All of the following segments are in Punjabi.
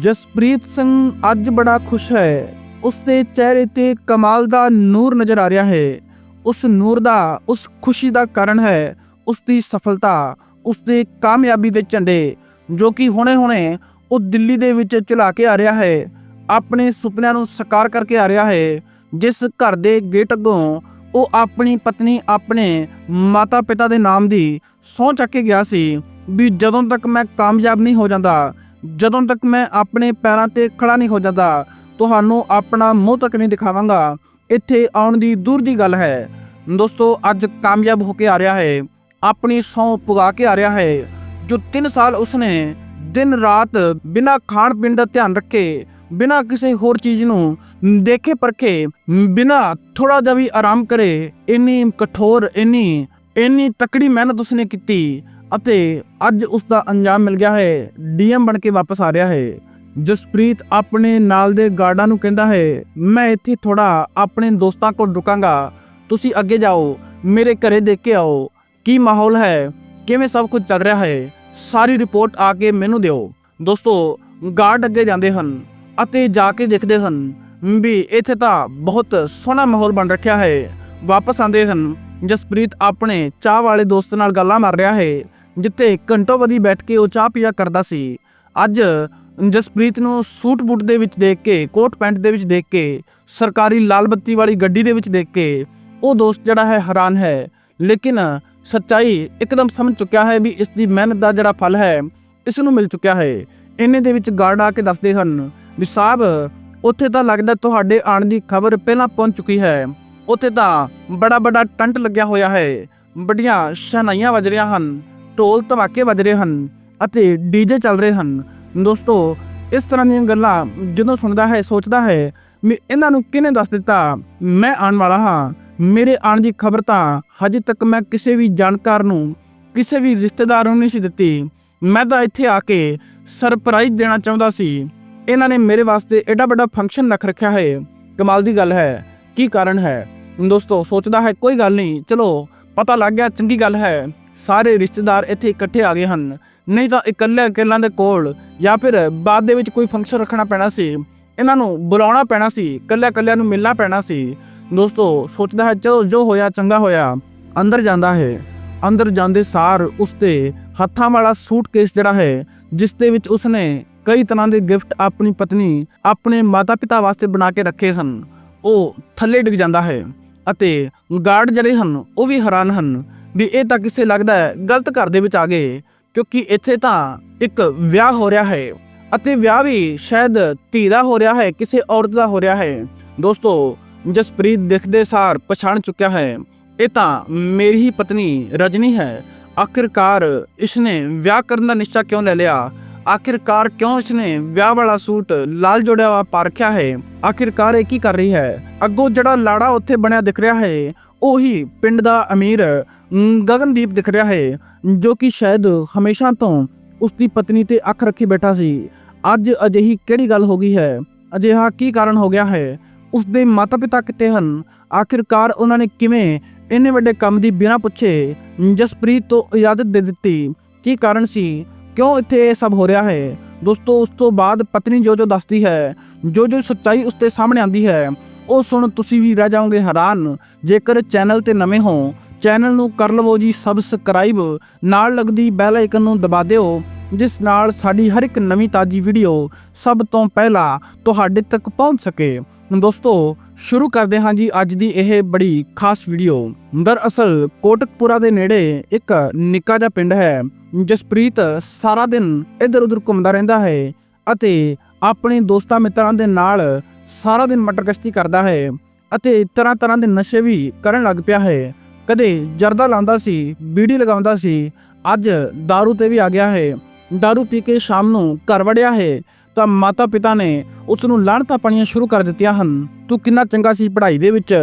ਜਸਪ੍ਰੀਤ ਸਿੰਘ ਅੱਜ ਬੜਾ ਖੁਸ਼ ਹੈ। ਉਸ ਦੇ ਚਿਹਰੇ ਤੇ ਕਮਾਲ ਦਾ ਨੂਰ ਨਜ਼ਰ ਆ ਰਿਹਾ ਹੈ। ਉਸ ਨੂਰ ਦਾ, ਉਸ ਖੁਸ਼ੀ ਦਾ ਕਾਰਨ ਹੈ ਉਸ ਦੀ ਸਫਲਤਾ ਉਸ ਦੇ ਕਾਮਯਾਬੀ ਦੇ ਝੰਡੇ, ਜੋ ਕਿ ਹੁਣੇ-ਹੁਣੇ ਉਹ ਦਿੱਲੀ ਦੇ ਵਿੱਚ ਚਲਾ ਕੇ ਆ ਰਿਹਾ ਹੈ। ਆਪਣੇ ਸੁਪਨਿਆਂ ਨੂੰ ਸਾਕਾਰ ਕਰਕੇ ਆ ਰਿਹਾ ਹੈ। ਜਿਸ ਘਰ ਦੇ ਗੇਟ ਅੱਗੋਂ ਉਹ ਆਪਣੀ ਪਤਨੀ ਆਪਣੇ ਮਾਤਾ-ਪਿਤਾ ਦੇ ਨਾਮ ਦੀ ਸਹੁੰ ਚੱਕ ਕੇ ਗਿਆ ਸੀ ਵੀ ਜਦੋਂ ਤੱਕ ਮੈਂ ਕਾਮਯਾਬ ਨਹੀਂ ਹੋ ਜਾਂਦਾ ਜਦੋਂ ਤੱਕ ਮੈਂ ਆਪਣੇ ਪੈਰਾਂ ਤੇ ਖੜਾ ਨਹੀਂ ਹੋ ਜਾਂਦਾ, ਤੁਹਾਨੂੰ ਆਪਣਾ ਮੂੰਹ ਤੱਕ ਨਹੀਂ ਦਿਖਾਵਾਂਗਾ। ਇੱਥੇ ਆਉਣ ਦੀ ਦੂਰ ਦੀ ਗੱਲ ਹੈ। ਦੋਸਤੋ, ਅੱਜ ਕਾਮਯਾਬ ਹੋ ਕੇ ਆ ਰਿਹਾ ਹੈ। ਆਪਣੀ ਸਹੁੰ ਪੁਗਾ ਕੇ ਆ ਰਿਹਾ ਹੈ, ਜੋ 3 ਸਾਲ ਉਸਨੇ ਦਿਨ ਰਾਤ ਬਿਨਾਂ ਖਾਣ ਪੀਣ ਦਾ ਧਿਆਨ ਰੱਖੇ, ਬਿਨਾਂ ਕਿਸੇ ਹੋਰ ਚੀਜ਼ ਨੂੰ ਦੇਖੇ ਪਰਖੇ, ਬਿਨਾਂ ਥੋੜਾ ਜਿਹਾ ਵੀ ਆਰਾਮ ਕਰੇ, ਇੰਨੀ ਕਠੋਰ, ਇੰਨੀ ਇੰਨੀ ਤਕੜੀ ਮਿਹਨਤ ਉਸਨੇ ਕੀਤੀ। ਅਤੇ ਅੱਜ ਉਸ ਦਾ ਅੰਜਾਮ ਮਿਲ ਗਿਆ ਹੈ। ਡੀਐਮ ਬਣ ਕੇ ਵਾਪਸ ਆ ਰਿਹਾ ਹੈ। ਜਸਪ੍ਰੀਤ ਆਪਣੇ ਨਾਲ ਦੇ ਗਾਰਡਾਂ ਨੂੰ ਕਹਿੰਦਾ ਹੈ, ਮੈਂ ਇੱਥੇ ਥੋੜਾ ਆਪਣੇ ਦੋਸਤਾਂ ਕੋਲ ਰੁਕਾਂਗਾ। ਤੁਸੀਂ ਅੱਗੇ ਜਾਓ, ਮੇਰੇ ਘਰੇ ਦੇਖ ਕੇ ਆਓ। ਕੀ ਮਾਹੌਲ ਹੈ? ਕਿਵੇਂ ਸਭ ਕੁਝ ਚੱਲ ਰਿਹਾ ਹੈ? ਸਾਰੀ ਰਿਪੋਰਟ ਆ ਕੇ ਮੈਨੂੰ ਦਿਓ। ਦੋਸਤੋ, ਗਾਰਡ ਅੱਗੇ ਜਾਂਦੇ ਹਨ ਅਤੇ ਜਾ ਕੇ ਦੇਖਦੇ ਹਨ ਵੀ ਇੱਥੇ ਤਾਂ ਬਹੁਤ ਸੋਹਣਾ ਮਾਹੌਲ ਬਣ ਰੱਖਿਆ ਹੈ। ਵਾਪਸ ਆਉਂਦੇ ਹਨ। ਜਸਪ੍ਰੀਤ ਆਪਣੇ ਚਾਹ ਵਾਲੇ ਦੋਸਤ ਨਾਲ ਗੱਲਾਂ ਮਾਰ ਰਿਹਾ ਹੈ। ਜਿੱਥੇ ਘੰਟੋ ਵਧੀ ਬੈਠ ਕੇ ਉਹ ਚਾਹ ਪੀਆ ਕਰਦਾ ਸੀ। ਅੱਜ ਜਸਪ੍ਰੀਤ ਨੂੰ ਸੂਟ ਬੂਟ ਦੇ ਵਿੱਚ ਦੇਖ ਕੇ, ਕੋਟ ਪੈਂਟ ਦੇ ਵਿੱਚ ਦੇਖ ਕੇ, ਸਰਕਾਰੀ ਲਾਲ ਬੱਤੀ ਵਾਲੀ ਗੱਡੀ ਦੇ ਵਿੱਚ ਦੇਖ ਕੇ ਉਹ ਦੋਸਤ ਜਿਹੜਾ ਹੈ ਹੈਰਾਨ ਹੈ। ਲੇਕਿਨ ਸੱਚਾਈ ਇੱਕਦਮ ਸਮਝ ਚੁੱਕਿਆ ਹੈ ਵੀ ਇਸ ਦੀ ਮਿਹਨਤ ਦਾ ਜਿਹੜਾ ਫਲ ਹੈ, ਇਸ ਨੂੰ ਮਿਲ ਚੁੱਕਿਆ ਹੈ। ਇੰਨੇ ਦੇ ਵਿੱਚ ਗਾਰਡ ਆ ਕੇ ਦੱਸਦੇ ਹਨ ਵੀ ਸਾਹਿਬ ਉੱਥੇ ਤਾਂ ਲੱਗਦਾ ਤੁਹਾਡੇ ਆਣ ਦੀ ਖਬਰ ਪਹਿਲਾਂ ਪਹੁੰਚ ਚੁੱਕੀ ਹੈ। ਉੱਥੇ ਤਾਂ ਬੜਾ ਬੜਾ ਟੰਟ ਲੱਗਿਆ ਹੋਇਆ ਹੈ। ਵੱਡੀਆਂ ਸ਼ਹਨਾਈਆਂ ਵੱਜ ਰਹੀਆਂ ਹਨ। ਢੋਲ ਧਮਾਕੇ ਵੱਜ ਰਹੇ ਹਨ ਅਤੇ ਡੀਜੇ ਚੱਲ ਰਹੇ ਹਨ। ਦੋਸਤੋ, ਇਸ ਤਰ੍ਹਾਂ ਦੀਆਂ ਗੱਲਾਂ ਜਦੋਂ ਸੁਣਦਾ ਹੈ, ਸੋਚਦਾ ਹੈ, ਵੀ ਇਹਨਾਂ ਨੂੰ ਕਿਹਨੇ ਦੱਸ ਦਿੱਤਾ? ਮੈਂ ਆਉਣ ਵਾਲਾ ਹਾਂ। ਮੇਰੇ ਆਉਣ ਦੀ ਖਬਰ ਤਾਂ ਹਜੇ ਤੱਕ ਮੈਂ ਕਿਸੇ ਵੀ ਜਾਣਕਾਰ ਨੂੰ, ਕਿਸੇ ਵੀ ਰਿਸ਼ਤੇਦਾਰ ਨੂੰ ਨਹੀਂ ਸੀ ਦਿੱਤੀ। ਮੈਂ ਤਾਂ ਇੱਥੇ ਆ ਕੇ ਸਰਪ੍ਰਾਈਜ਼ ਦੇਣਾ ਚਾਹੁੰਦਾ ਸੀ। ਇਹਨਾਂ ਨੇ ਮੇਰੇ ਵਾਸਤੇ ਐਡਾ ਵੱਡਾ ਫੰਕਸ਼ਨ ਰੱਖ ਰੱਖਿਆ ਹੈ। ਕਮਾਲ ਦੀ ਗੱਲ ਹੈ। ਕੀ ਕਾਰਨ ਹੈ? ਦੋਸਤੋ, ਸੋਚਦਾ ਹੈ, ਕੋਈ ਗੱਲ ਨਹੀਂ। ਚਲੋ, ਪਤਾ ਲੱਗ ਗਿਆ, ਚੰਗੀ ਗੱਲ ਹੈ। ਸਾਰੇ ਰਿਸ਼ਤੇਦਾਰ ਇੱਥੇ ਇਕੱਠੇ ਆ ਗਏ ਹਨ। ਨਹੀਂ ਤਾਂ ਇਕੱਲੇ ਇਕੱਲਿਆਂ ਦੇ ਕੋਲ ਜਾਂ ਫਿਰ ਬਾਅਦ ਦੇ ਵਿੱਚ ਕੋਈ ਫੰਕਸ਼ਨ ਰੱਖਣਾ ਪੈਣਾ ਸੀ, ਇਹਨਾਂ ਨੂੰ ਬੁਲਾਉਣਾ ਪੈਣਾ ਸੀ, ਇਕੱਲੇ ਇਕੱਲਿਆਂ ਨੂੰ ਮਿਲਣਾ ਪੈਣਾ ਸੀ। ਦੋਸਤੋ, ਸੋਚਦਾ ਹੈ, ਚਲੋ ਜੋ ਹੋਇਆ, ਚੰਗਾ ਹੋਇਆ, ਅੰਦਰ ਜਾਂਦਾ ਹੈ। ਅੰਦਰ ਜਾਂਦੇ ਸਾਰ ਉਸਤੇ ਹੱਥਾਂ ਵਾਲਾ ਸੂਟਕੇਸ ਜਿਹੜਾ ਹੈ, ਜਿਸ ਦੇ ਵਿੱਚ ਉਸਨੇ ਕਈ ਤਰ੍ਹਾਂ ਦੇ ਗਿਫਟ ਆਪਣੀ ਪਤਨੀ, ਆਪਣੇ ਮਾਤਾ-ਪਿਤਾ ਵਾਸਤੇ ਬਣਾ ਕੇ ਰੱਖੇ ਹਨ। ਉਹ ਥੱਲੇ ਡਿੱਗ ਜਾਂਦਾ ਹੈ ਅਤੇ ਗਾਰਡ ਜਿਹੜੇ ਹਨ, ਉਹ ਵੀ ਹੈਰਾਨ ਹਨ। ਵੀ ਇਹ ਤਾਂ ਕਿਸੇ ਲੱਗਦਾ ਹੈ ਗਲਤ ਘਰ ਦੇ ਵਿੱਚ ਆ ਗਏ, ਕਿਉਂਕਿ ਇੱਥੇ ਤਾਂ ਇੱਕ ਵਿਆਹ ਹੋ ਰਿਹਾ ਹੈ ਅਤੇ ਵਿਆਹ ਵੀ ਸ਼ਾਇਦ ਧੀ ਦਾ ਹੋ ਰਿਹਾ ਹੈ, ਕਿਸੇ ਔਰਤ ਦਾ ਹੋ ਰਿਹਾ ਹੈ। ਦੋਸਤੋ, ਜਸਪ੍ਰੀਤ ਦੇਖਦੇ ਸਾਰ ਪਛਾਣ ਚੁੱਕਿਆ ਹੈ। ਇਹ ਤਾਂ ਮੇਰੀ ਹੀ ਪਤਨੀ ਰਜਨੀ ਹੈ। ਆਖਿਰਕਾਰ ਇਸਨੇ ਵਿਆਹ ਕਰਨ ਦਾ ਨਿਸ਼ਚਾ ਕਿਉਂ ਲੈ ਲਿਆ? ਆਖਿਰਕਾਰ ਕਿਉਂ ਇਸਨੇ ਵਿਆਹ ਵਾਲਾ ਸੂਟ ਲਾਲ ਜੋੜਿਆ ਹੋਇਆ ਪਾ ਰੱਖਿਆ ਹੈ ਆਖਿਰਕਾਰ ਇਹ ਕੀ ਕਰ ਰਹੀ ਹੈ ਅੱਗੋਂ ਜਿਹੜਾ ਲਾੜਾ ਉੱਥੇ ਬਣਿਆ ਦਿਖ ਰਿਹਾ ਹੈ ਉਹੀ ਪਿੰਡ ਦਾ ਅਮੀਰ ਗਗਨਦੀਪ ਦਿਖ ਰਿਹਾ ਹੈ ਜੋ ਕਿ ਸ਼ਾਇਦ ਹਮੇਸ਼ਾ ਤੋਂ ਉਸ ਦੀ ਪਤਨੀ ਤੇ ਅੱਖ ਰੱਖੀ ਬੈਠਾ ਸੀ ਅੱਜ ਅਜਿਹੀ ਕਿਹੜੀ ਗੱਲ ਹੋ ਗਈ ਹੈ ਅਜਿਹਾ ਕੀ ਕਾਰਨ ਹੋ ਗਿਆ ਹੈ ਉਸ ਦੇ ਮਾਤਾ-ਪਿਤਾ ਕਿੱਥੇ ਹਨ ਆਖਿਰਕਾਰ ਉਹਨਾਂ ਨੇ ਕਿਵੇਂ ਇੰਨੇ ਵੱਡੇ ਕੰਮ ਦੀ ਬਿਨਾਂ ਪੁੱਛੇ ਜਸਪ੍ਰੀਤ ਤੋਂ ਇਜਾਜ਼ਤ ਦੇ ਦਿੱਤੀ ਕੀ ਕਾਰਨ ਸੀ ਕਿਉਂ ਇੱਥੇ ਇਹ ਸਭ ਹੋ ਰਿਹਾ ਹੈ? ਦੋਸਤੋ, ਉਸ ਤੋਂ ਬਾਅਦ ਪਤਨੀ ਜੋ ਜੋ ਦੱਸਦੀ ਹੈ, ਜੋ ਜੋ ਸੱਚਾਈ ਉਸ 'ਤੇ ਸਾਹਮਣੇ ਆਂਦੀ ਹੈ, ਉਹ ਸੁਣ ਤੁਸੀਂ ਵੀ ਰਹਿ ਜਾਓਗੇ ਹੈਰਾਨ। ਜੇਕਰ ਚੈਨਲ ਤੇ ਨਵੇਂ ਹੋ, ਚੈਨਲ ਨੂੰ ਕਰ ਲਵੋ ਜੀ ਸਬਸਕ੍ਰਾਈਬ, ਨਾਲ ਲੱਗਦੀ ਬੈਲ ਆਈਕਨ ਨੂੰ ਦਬਾ ਦਿਓ, ਜਿਸ ਨਾਲ ਸਾਡੀ ਹਰ ਇੱਕ ਨਵੀਂ ਤਾਜੀ ਵੀਡੀਓ ਸਭ ਤੋਂ ਪਹਿਲਾਂ ਤੁਹਾਡੇ ਤੱਕ ਪਹੁੰਚ ਸਕੇ। ਦੋਸਤੋ ਸ਼ੁਰੂ ਕਰਦੇ ਹਾਂ ਜੀ ਅੱਜ ਦੀ ਇਹ ਬੜੀ ਖਾਸ ਵੀਡੀਓ ਦਰਅਸਲ ਕੋਟਕਪੂਰਾ ਦੇ ਨੇੜੇ ਇੱਕ ਨਿੱਕਾ ਜਿਹਾ ਪਿੰਡ ਹੈ ਜਸਪ੍ਰੀਤ ਸਾਰਾ ਦਿਨ ਇੱਧਰ ਉੱਧਰ ਘੁੰਮਦਾ ਰਹਿੰਦਾ ਹੈ ਅਤੇ ਆਪਣੇ ਦੋਸਤਾਂ ਮਿੱਤਰਾਂ ਦੇ ਨਾਲ ਸਾਰਾ ਦਿਨ ਮਟਰ ਕਸ਼ਤੀ ਕਰਦਾ ਹੈ ਅਤੇ ਤਰ੍ਹਾਂ ਤਰ੍ਹਾਂ ਦੇ ਨਸ਼ੇ ਵੀ ਕਰਨ ਲੱਗ ਪਿਆ ਹੈ ਕਦੇ ਜਰਦਾ ਲਾਉਂਦਾ ਸੀ ਬੀੜੀ ਲਗਾਉਂਦਾ ਸੀ ਅੱਜ दारू ਤੇ ਵੀ ਆ ਗਿਆ ਹੈ दारू ਪੀ ਕੇ ਸ਼ਾਮ ਨੂੰ ਘਰ ਵੜਿਆ ਹੈ ਤਾਂ ਮਾਤਾ ਪਿਤਾ ਨੇ ਉਸ ਨੂੰ ਲਾਹਣਤਾਂ ਪਾਣੀਆਂ ਸ਼ੁਰੂ ਕਰ ਦਿੱਤੀਆਂ ਹਨ। ਤੂੰ ਕਿੰਨਾ ਚੰਗਾ ਸੀ ਪੜ੍ਹਾਈ ਦੇ ਵਿੱਚ।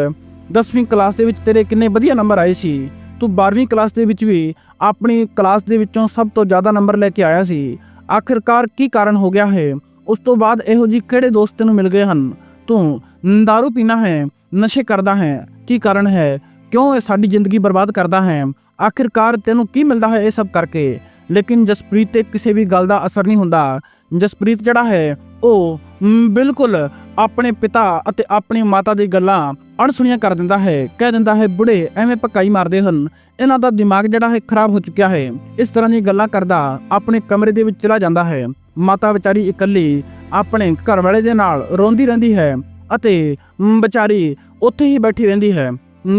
10ਵੀਂ ਕਲਾਸ ਦੇ ਵਿੱਚ ਤੇਰੇ ਕਿੰਨੇ ਵਧੀਆ ਨੰਬਰ ਆਏ ਸੀ। ਤੂੰ 12ਵੀਂ ਕਲਾਸ ਦੇ ਵਿੱਚ ਵੀ ਆਪਣੀ ਕਲਾਸ ਦੇ ਵਿੱਚੋਂ ਸਭ ਤੋਂ ਜ਼ਿਆਦਾ ਨੰਬਰ ਲੈ ਕੇ ਆਇਆ ਸੀ। ਆਖਿਰਕਾਰ ਕੀ ਕਾਰਨ ਹੋ ਗਿਆ ਹੈ? ਉਸ ਤੋਂ ਬਾਅਦ ਇਹੋ ਜੀ ਕਿਹੜੇ ਦੋਸਤ ਤੈਨੂੰ ਮਿਲ ਗਏ ਹਨ? ਤੂੰ दारू ਪੀਣਾ ਹੈ, ਨਸ਼ੇ ਕਰਦਾ ਹੈ। ਕੀ ਕਾਰਨ ਹੈ? ਕਿਉਂ ਇਹ ਸਾਡੀ ਜ਼ਿੰਦਗੀ ਬਰਬਾਦ ਕਰਦਾ ਹੈ? ਆਖਿਰਕਾਰ ਤੈਨੂੰ ਕੀ ਮਿਲਦਾ ਹੈ ਇਹ ਸਭ ਕਰਕੇ? ਲੇਕਿਨ ਜਸਪ੍ਰੀਤ ਤੇ ਕਿਸੇ ਵੀ ਗੱਲ ਦਾ ਅਸਰ ਨਹੀਂ ਹੁੰਦਾ। ਜਸਪ੍ਰੀਤ ਜਿਹੜਾ ਹੈ, ਉਹ ਬਿਲਕੁਲ ਆਪਣੇ ਪਿਤਾ ਅਤੇ ਆਪਣੀ ਮਾਤਾ ਦੀ ਗੱਲਾਂ ਅਣਸੁਣੀਆਂ ਕਰ ਦਿੰਦਾ ਹੈ। ਕਹਿ ਦਿੰਦਾ ਹੈ, ਬੁੜੇ, ਐਵੇਂ ਪਕਾਈ ਮਾਰਦੇ ਹਨ। ਇਹਨਾਂ ਦਾ ਦਿਮਾਗ ਜਿਹੜਾ ਹੈ, ਖਰਾਬ ਹੋ ਚੁੱਕਿਆ ਹੈ। ਇਸ ਤਰ੍ਹਾਂ ਦੀਆਂ ਗੱਲਾਂ ਕਰਦਾ ਆਪਣੇ ਕਮਰੇ ਦੇ ਵਿੱਚ ਚਲਾ ਜਾਂਦਾ ਹੈ। ਮਾਤਾ ਵਿਚਾਰੀ ਇਕੱਲੀ ਆਪਣੇ ਘਰ ਵਾਲੇ ਦੇ ਨਾਲ ਰੋਂਦੀ ਰਹਿੰਦੀ ਹੈ ਅਤੇ ਵਿਚਾਰੀ ਉੱਥੇ ਹੀ ਬੈਠੀ ਰਹਿੰਦੀ ਹੈ।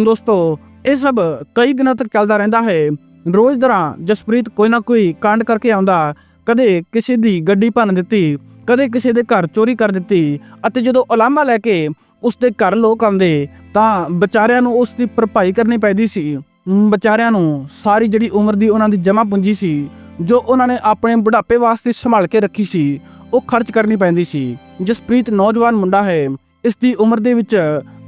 ਦੋਸਤੋ, ਇਹ ਸਭ ਕਈ ਦਿਨਾਂ ਤੱਕ ਚੱਲਦਾ ਰਹਿੰਦਾ ਹੈ। ਰੋਜ਼ ਤਰ੍ਹਾਂ ਜਸਪ੍ਰੀਤ ਕੋਈ ਨਾ ਕੋਈ ਕਾਂਡ ਕਰਕੇ ਆਉਂਦਾ। ਕਦੇ ਕਿਸੇ ਦੀ ਗੱਡੀ ਭੰਨ ਦਿੱਤੀ, ਕਦੇ ਕਿਸੇ ਦੇ ਘਰ ਚੋਰੀ ਕਰ ਦਿੱਤੀ ਅਤੇ ਜਦੋਂ ਉਲਾਮਾ ਲੈ ਕੇ ਉਸ ਦੇ ਘਰ ਲੋਕ ਆਉਂਦੇ, ਤਾਂ ਵਿਚਾਰਿਆਂ ਨੂੰ ਉਸ ਦੀ ਭਰਪਾਈ ਕਰਨੀ ਪੈਂਦੀ ਸੀ। ਵਿਚਾਰਿਆਂ ਨੂੰ ਸਾਰੀ ਜਿਹੜੀ ਉਮਰ ਦੀ ਉਹਨਾਂ ਦੀ ਜਮ੍ਹਾਂ ਪੂੰਜੀ ਸੀ, ਜੋ ਉਹਨਾਂ ਨੇ ਆਪਣੇ ਬੁਢਾਪੇ ਵਾਸਤੇ ਸੰਭਾਲ ਕੇ ਰੱਖੀ ਸੀ, ਉਹ ਖਰਚ ਕਰਨੀ ਪੈਂਦੀ ਸੀ। ਜਸਪ੍ਰੀਤ ਨੌਜਵਾਨ ਮੁੰਡਾ ਹੈ, ਇਸ ਦੀ ਉਮਰ ਦੇ ਵਿੱਚ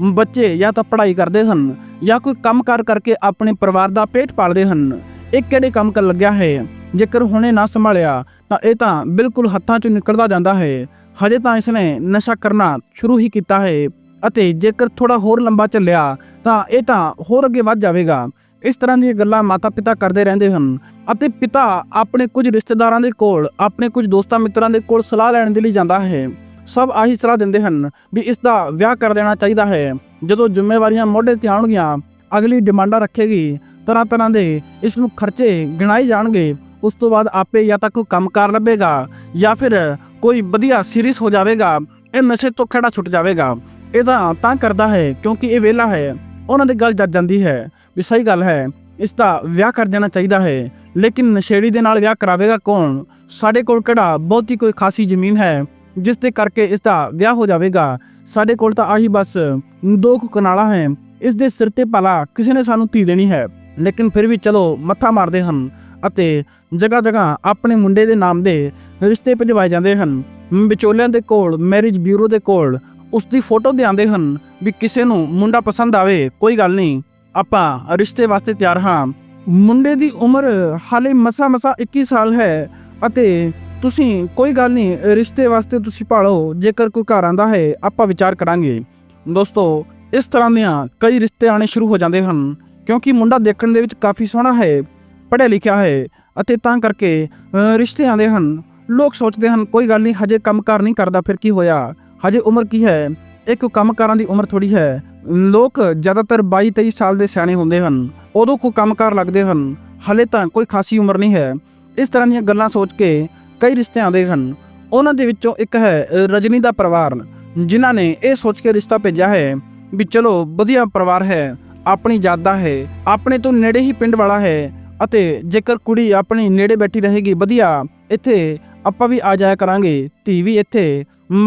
ਬੱਚੇ ਜਾਂ ਤਾਂ ਪੜ੍ਹਾਈ ਕਰਦੇ ਹਨ ਜਾਂ ਕੋਈ ਕੰਮਕਾਰ ਕਰਕੇ ਆਪਣੇ ਪਰਿਵਾਰ ਦਾ ਪੇਟ ਪਾਲਦੇ ਹਨ। ਇਹ ਕਿਹੜੇ ਕੰਮ ਕਰ ਲੱਗਿਆ ਹੈ? ਜੇਕਰ ਹੁਣੇ ਨਾ ਸੰਭਾਲਿਆ, ਤਾਂ ਇਹ ਤਾਂ ਬਿਲਕੁਲ ਹੱਥਾਂ ਚੋਂ ਨਿਕਲਦਾ ਜਾਂਦਾ ਹੈ। ਹਜੇ ਤਾਂ ਇਸਨੇ ਨਸ਼ਾ ਕਰਨਾ ਸ਼ੁਰੂ ਹੀ ਕੀਤਾ ਹੈ ਅਤੇ ਜੇਕਰ ਥੋੜਾ ਹੋਰ ਲੰਬਾ ਚੱਲਿਆ, ਤਾਂ ਇਹ ਤਾਂ ਹੋਰ ਅੱਗੇ ਵੱਧ ਜਾਵੇਗਾ। ਇਸ ਤਰ੍ਹਾਂ ਦੀਆਂ ਗੱਲਾਂ ਮਾਤਾ-ਪਿਤਾ ਕਰਦੇ ਰਹਿੰਦੇ ਹਨ ਅਤੇ ਪਿਤਾ ਆਪਣੇ ਕੁਝ ਰਿਸ਼ਤੇਦਾਰਾਂ ਦੇ ਕੋਲ, ਆਪਣੇ ਕੁਝ ਦੋਸਤਾਂ ਮਿੱਤਰਾਂ ਦੇ ਕੋਲ ਸਲਾਹ ਲੈਣ ਦੇ ਲਈ ਜਾਂਦਾ ਹੈ। ਸਭ ਆਹੀ ਸਲਾਹ ਦਿੰਦੇ ਹਨ ਵੀ ਇਸ ਦਾ ਵਿਆਹ ਕਰ ਦੇਣਾ ਚਾਹੀਦਾ ਹੈ। ਜਦੋਂ ਜ਼ਿੰਮੇਵਾਰੀਆਂ ਮੋਢੇ ਤੇ ਆਉਣਗੀਆਂ, ਅਗਲੀ ਡਿਮਾਂਡਾਂ ਰੱਖੇਗੀ ਤਰ੍ਹਾਂ ਤਰ੍ਹਾਂ ਦੇ ਇਸ ਨੂੰ ਖਰਚੇ ਗਿਣਾਏ ਜਾਣਗੇ। ਉਸ ਤੋਂ ਬਾਅਦ ਆਪੇ ਜਾਂ ਤਾਂ ਕੋਈ ਕੰਮ ਕੰਮਕਾਰ ਲੱਭੇਗਾ ਜਾਂ ਫਿਰ ਕੋਈ ਵਧੀਆ ਸੀਰੀਅਸ ਹੋ ਜਾਵੇਗਾ, ਇਹ ਨਸ਼ੇ ਤੋਂ ਖੜਾ ਛੁੱਟ ਜਾਵੇਗਾ। ਇਹਦਾ ਤਾਂ ਕਰਦਾ ਹੈ ਕਿਉਂਕਿ ਇਹ ਵਿਹਲਾ ਹੈ। ਉਹਨਾਂ ਦੀ ਗੱਲ ਜੱਜ ਜਾਂਦੀ ਹੈ ਵੀ ਸਹੀ ਗੱਲ ਹੈ, ਇਸ ਦਾ ਵਿਆਹ ਕਰ ਦੇਣਾ ਚਾਹੀਦਾ ਹੈ। ਲੇਕਿਨ ਨਸ਼ੇੜੀ ਦੇ ਨਾਲ ਵਿਆਹ ਕਰਾਵੇਗਾ ਕੌਣ? ਸਾਡੇ ਕੋਲ ਕਿਹੜਾ ਬਹੁਤੀ ਕੋਈ ਖਾਸੀ ਜ਼ਮੀਨ ਹੈ। ਜਿਸ ਦੇ ਕਰਕੇ ਇਸ ਦਾ ਵਿਆਹ ਹੋ ਜਾਵੇਗਾ। ਸਾਡੇ ਕੋਲ ਤਾਂ ਆਹੀ ਬਸ ਦੋ ਕੁ ਕਨਾਲਾ ਹੈ। ਇਸ ਦੇ ਸਿਰ ਤੇ ਭਲਾ ਕਿਸੇ ਨੇ ਸਾਨੂੰ ਧੀ ਦੇਣੀ ਹੈ। ਲੇਕਿਨ ਫਿਰ ਵੀ ਚਲੋ, ਮੱਥਾ ਮਾਰਦੇ ਹਨ ਅਤੇ ਜਗ੍ਹਾ ਜਗ੍ਹਾ ਆਪਣੇ ਮੁੰਡੇ ਦੇ ਨਾਮ ਦੇ ਰਿਸ਼ਤੇ ਭਜਵਾਏ ਜਾਂਦੇ ਹਨ। ਵਿਚੋਲਿਆਂ ਦੇ ਕੋਲ, ਮੈਰਿਜ ਬਿਊਰੋ ਦੇ ਕੋਲ ਉਸ ਦੀ ਫੋਟੋ ਦੇ ਆਉਂਦੇ ਹਨ ਵੀ ਕਿਸੇ ਨੂੰ ਮੁੰਡਾ ਪਸੰਦ ਆਵੇ, ਕੋਈ ਗੱਲ ਨਹੀਂ। ਆਪਾਂ ਰਿਸ਼ਤੇ ਵਾਸਤੇ ਤਿਆਰ ਹਾਂ। ਮੁੰਡੇ ਦੀ ਉਮਰ ਹਾਲੇ ਮਸਾ ਮਸਾ 21 ਸਾਲ ਹੈ ਅਤੇ ਤੁਸੀਂ ਕੋਈ ਗੱਲ ਨਹੀਂ, ਰਿਸ਼ਤੇ ਵਾਸਤੇ ਤੁਸੀਂ ਭਾਲੋ, ਜੇਕਰ ਕੋਈ ਘਰ ਆਂਦਾ ਹੈ, ਆਪਾਂ ਵਿਚਾਰ ਕਰਾਂਗੇ। ਦੋਸਤੋ, ਇਸ ਤਰ੍ਹਾਂ ਦੀਆਂ ਕਈ ਰਿਸ਼ਤੇ ਆਣੇ ਸ਼ੁਰੂ ਹੋ ਜਾਂਦੇ ਹਨ, ਕਿਉਂਕਿ ਮੁੰਡਾ ਦੇਖਣ ਦੇ ਵਿੱਚ ਕਾਫੀ ਸੋਹਣਾ ਹੈ, ਪੜ੍ਹਿਆ ਲਿਖਿਆ ਹੈ ਅਤੇ ਤਾਂ ਕਰਕੇ ਰਿਸ਼ਤੇ ਆਉਂਦੇ ਹਨ। ਲੋਕ ਸੋਚਦੇ ਹਨ, ਕੋਈ ਗੱਲ ਨਹੀਂ, ਹਜੇ ਕੰਮਕਾਰ ਨਹੀਂ ਕਰਦਾ, ਫਿਰ ਕੀ ਹੋਇਆ? ਹਜੇ ਉਮਰ ਕੀ ਹੈ? ਇੱਕ ਕੋਈ ਕੰਮਕਾਰਾਂ ਦੀ ਉਮਰ ਥੋੜੀ ਹੈ। ਲੋਕ ਜ਼ਿਆਦਾਤਰ 22 23 ਸਾਲ ਦੇ ਸਿਆਣੇ ਹੁੰਦੇ ਹਨ। ਉਦੋਂ ਕੋ ਕੰਮਕਾਰ ਲੱਗਦੇ ਹਨ, ਹਲੇ ਤਾਂ ਕੋਈ ਖਾਸੀ ਉਮਰ ਨਹੀਂ ਹੈ। ਇਸ ਤਰ੍ਹਾਂ ਦੀਆਂ ਗੱਲਾਂ ਸੋਚ ਕੇ ਕਈ ਰਿਸ਼ਤਿਆਂ ਦੇ ਹਨ। ਉਹਨਾਂ ਦੇ ਵਿੱਚੋਂ ਇੱਕ ਹੈ ਰਜਨੀ ਦਾ ਪਰਿਵਾਰ। ਜਿਨ੍ਹਾਂ ਨੇ ਇਹ ਸੋਚ ਕੇ ਰਿਸ਼ਤਾ ਭੇਜਿਆ ਹੈ ਵੀ ਚਲੋ, ਵਧੀਆ ਪਰਿਵਾਰ ਹੈ, ਆਪਣੀ ਜਾਦਾ ਹੈ, ਆਪਣੇ ਤੋਂ ਨੇੜੇ ਹੀ ਪਿੰਡ ਵਾਲਾ ਹੈ ਅਤੇ ਜੇਕਰ ਕੁੜੀ ਆਪਣੀ ਨੇੜੇ ਬੈਠੀ ਰਹੇਗੀ, ਵਧੀਆ, ਇੱਥੇ ਆਪਾਂ ਵੀ ਆ ਜਾਇਆ ਕਰਾਂਗੇ, ਧੀ ਵੀ ਇੱਥੇ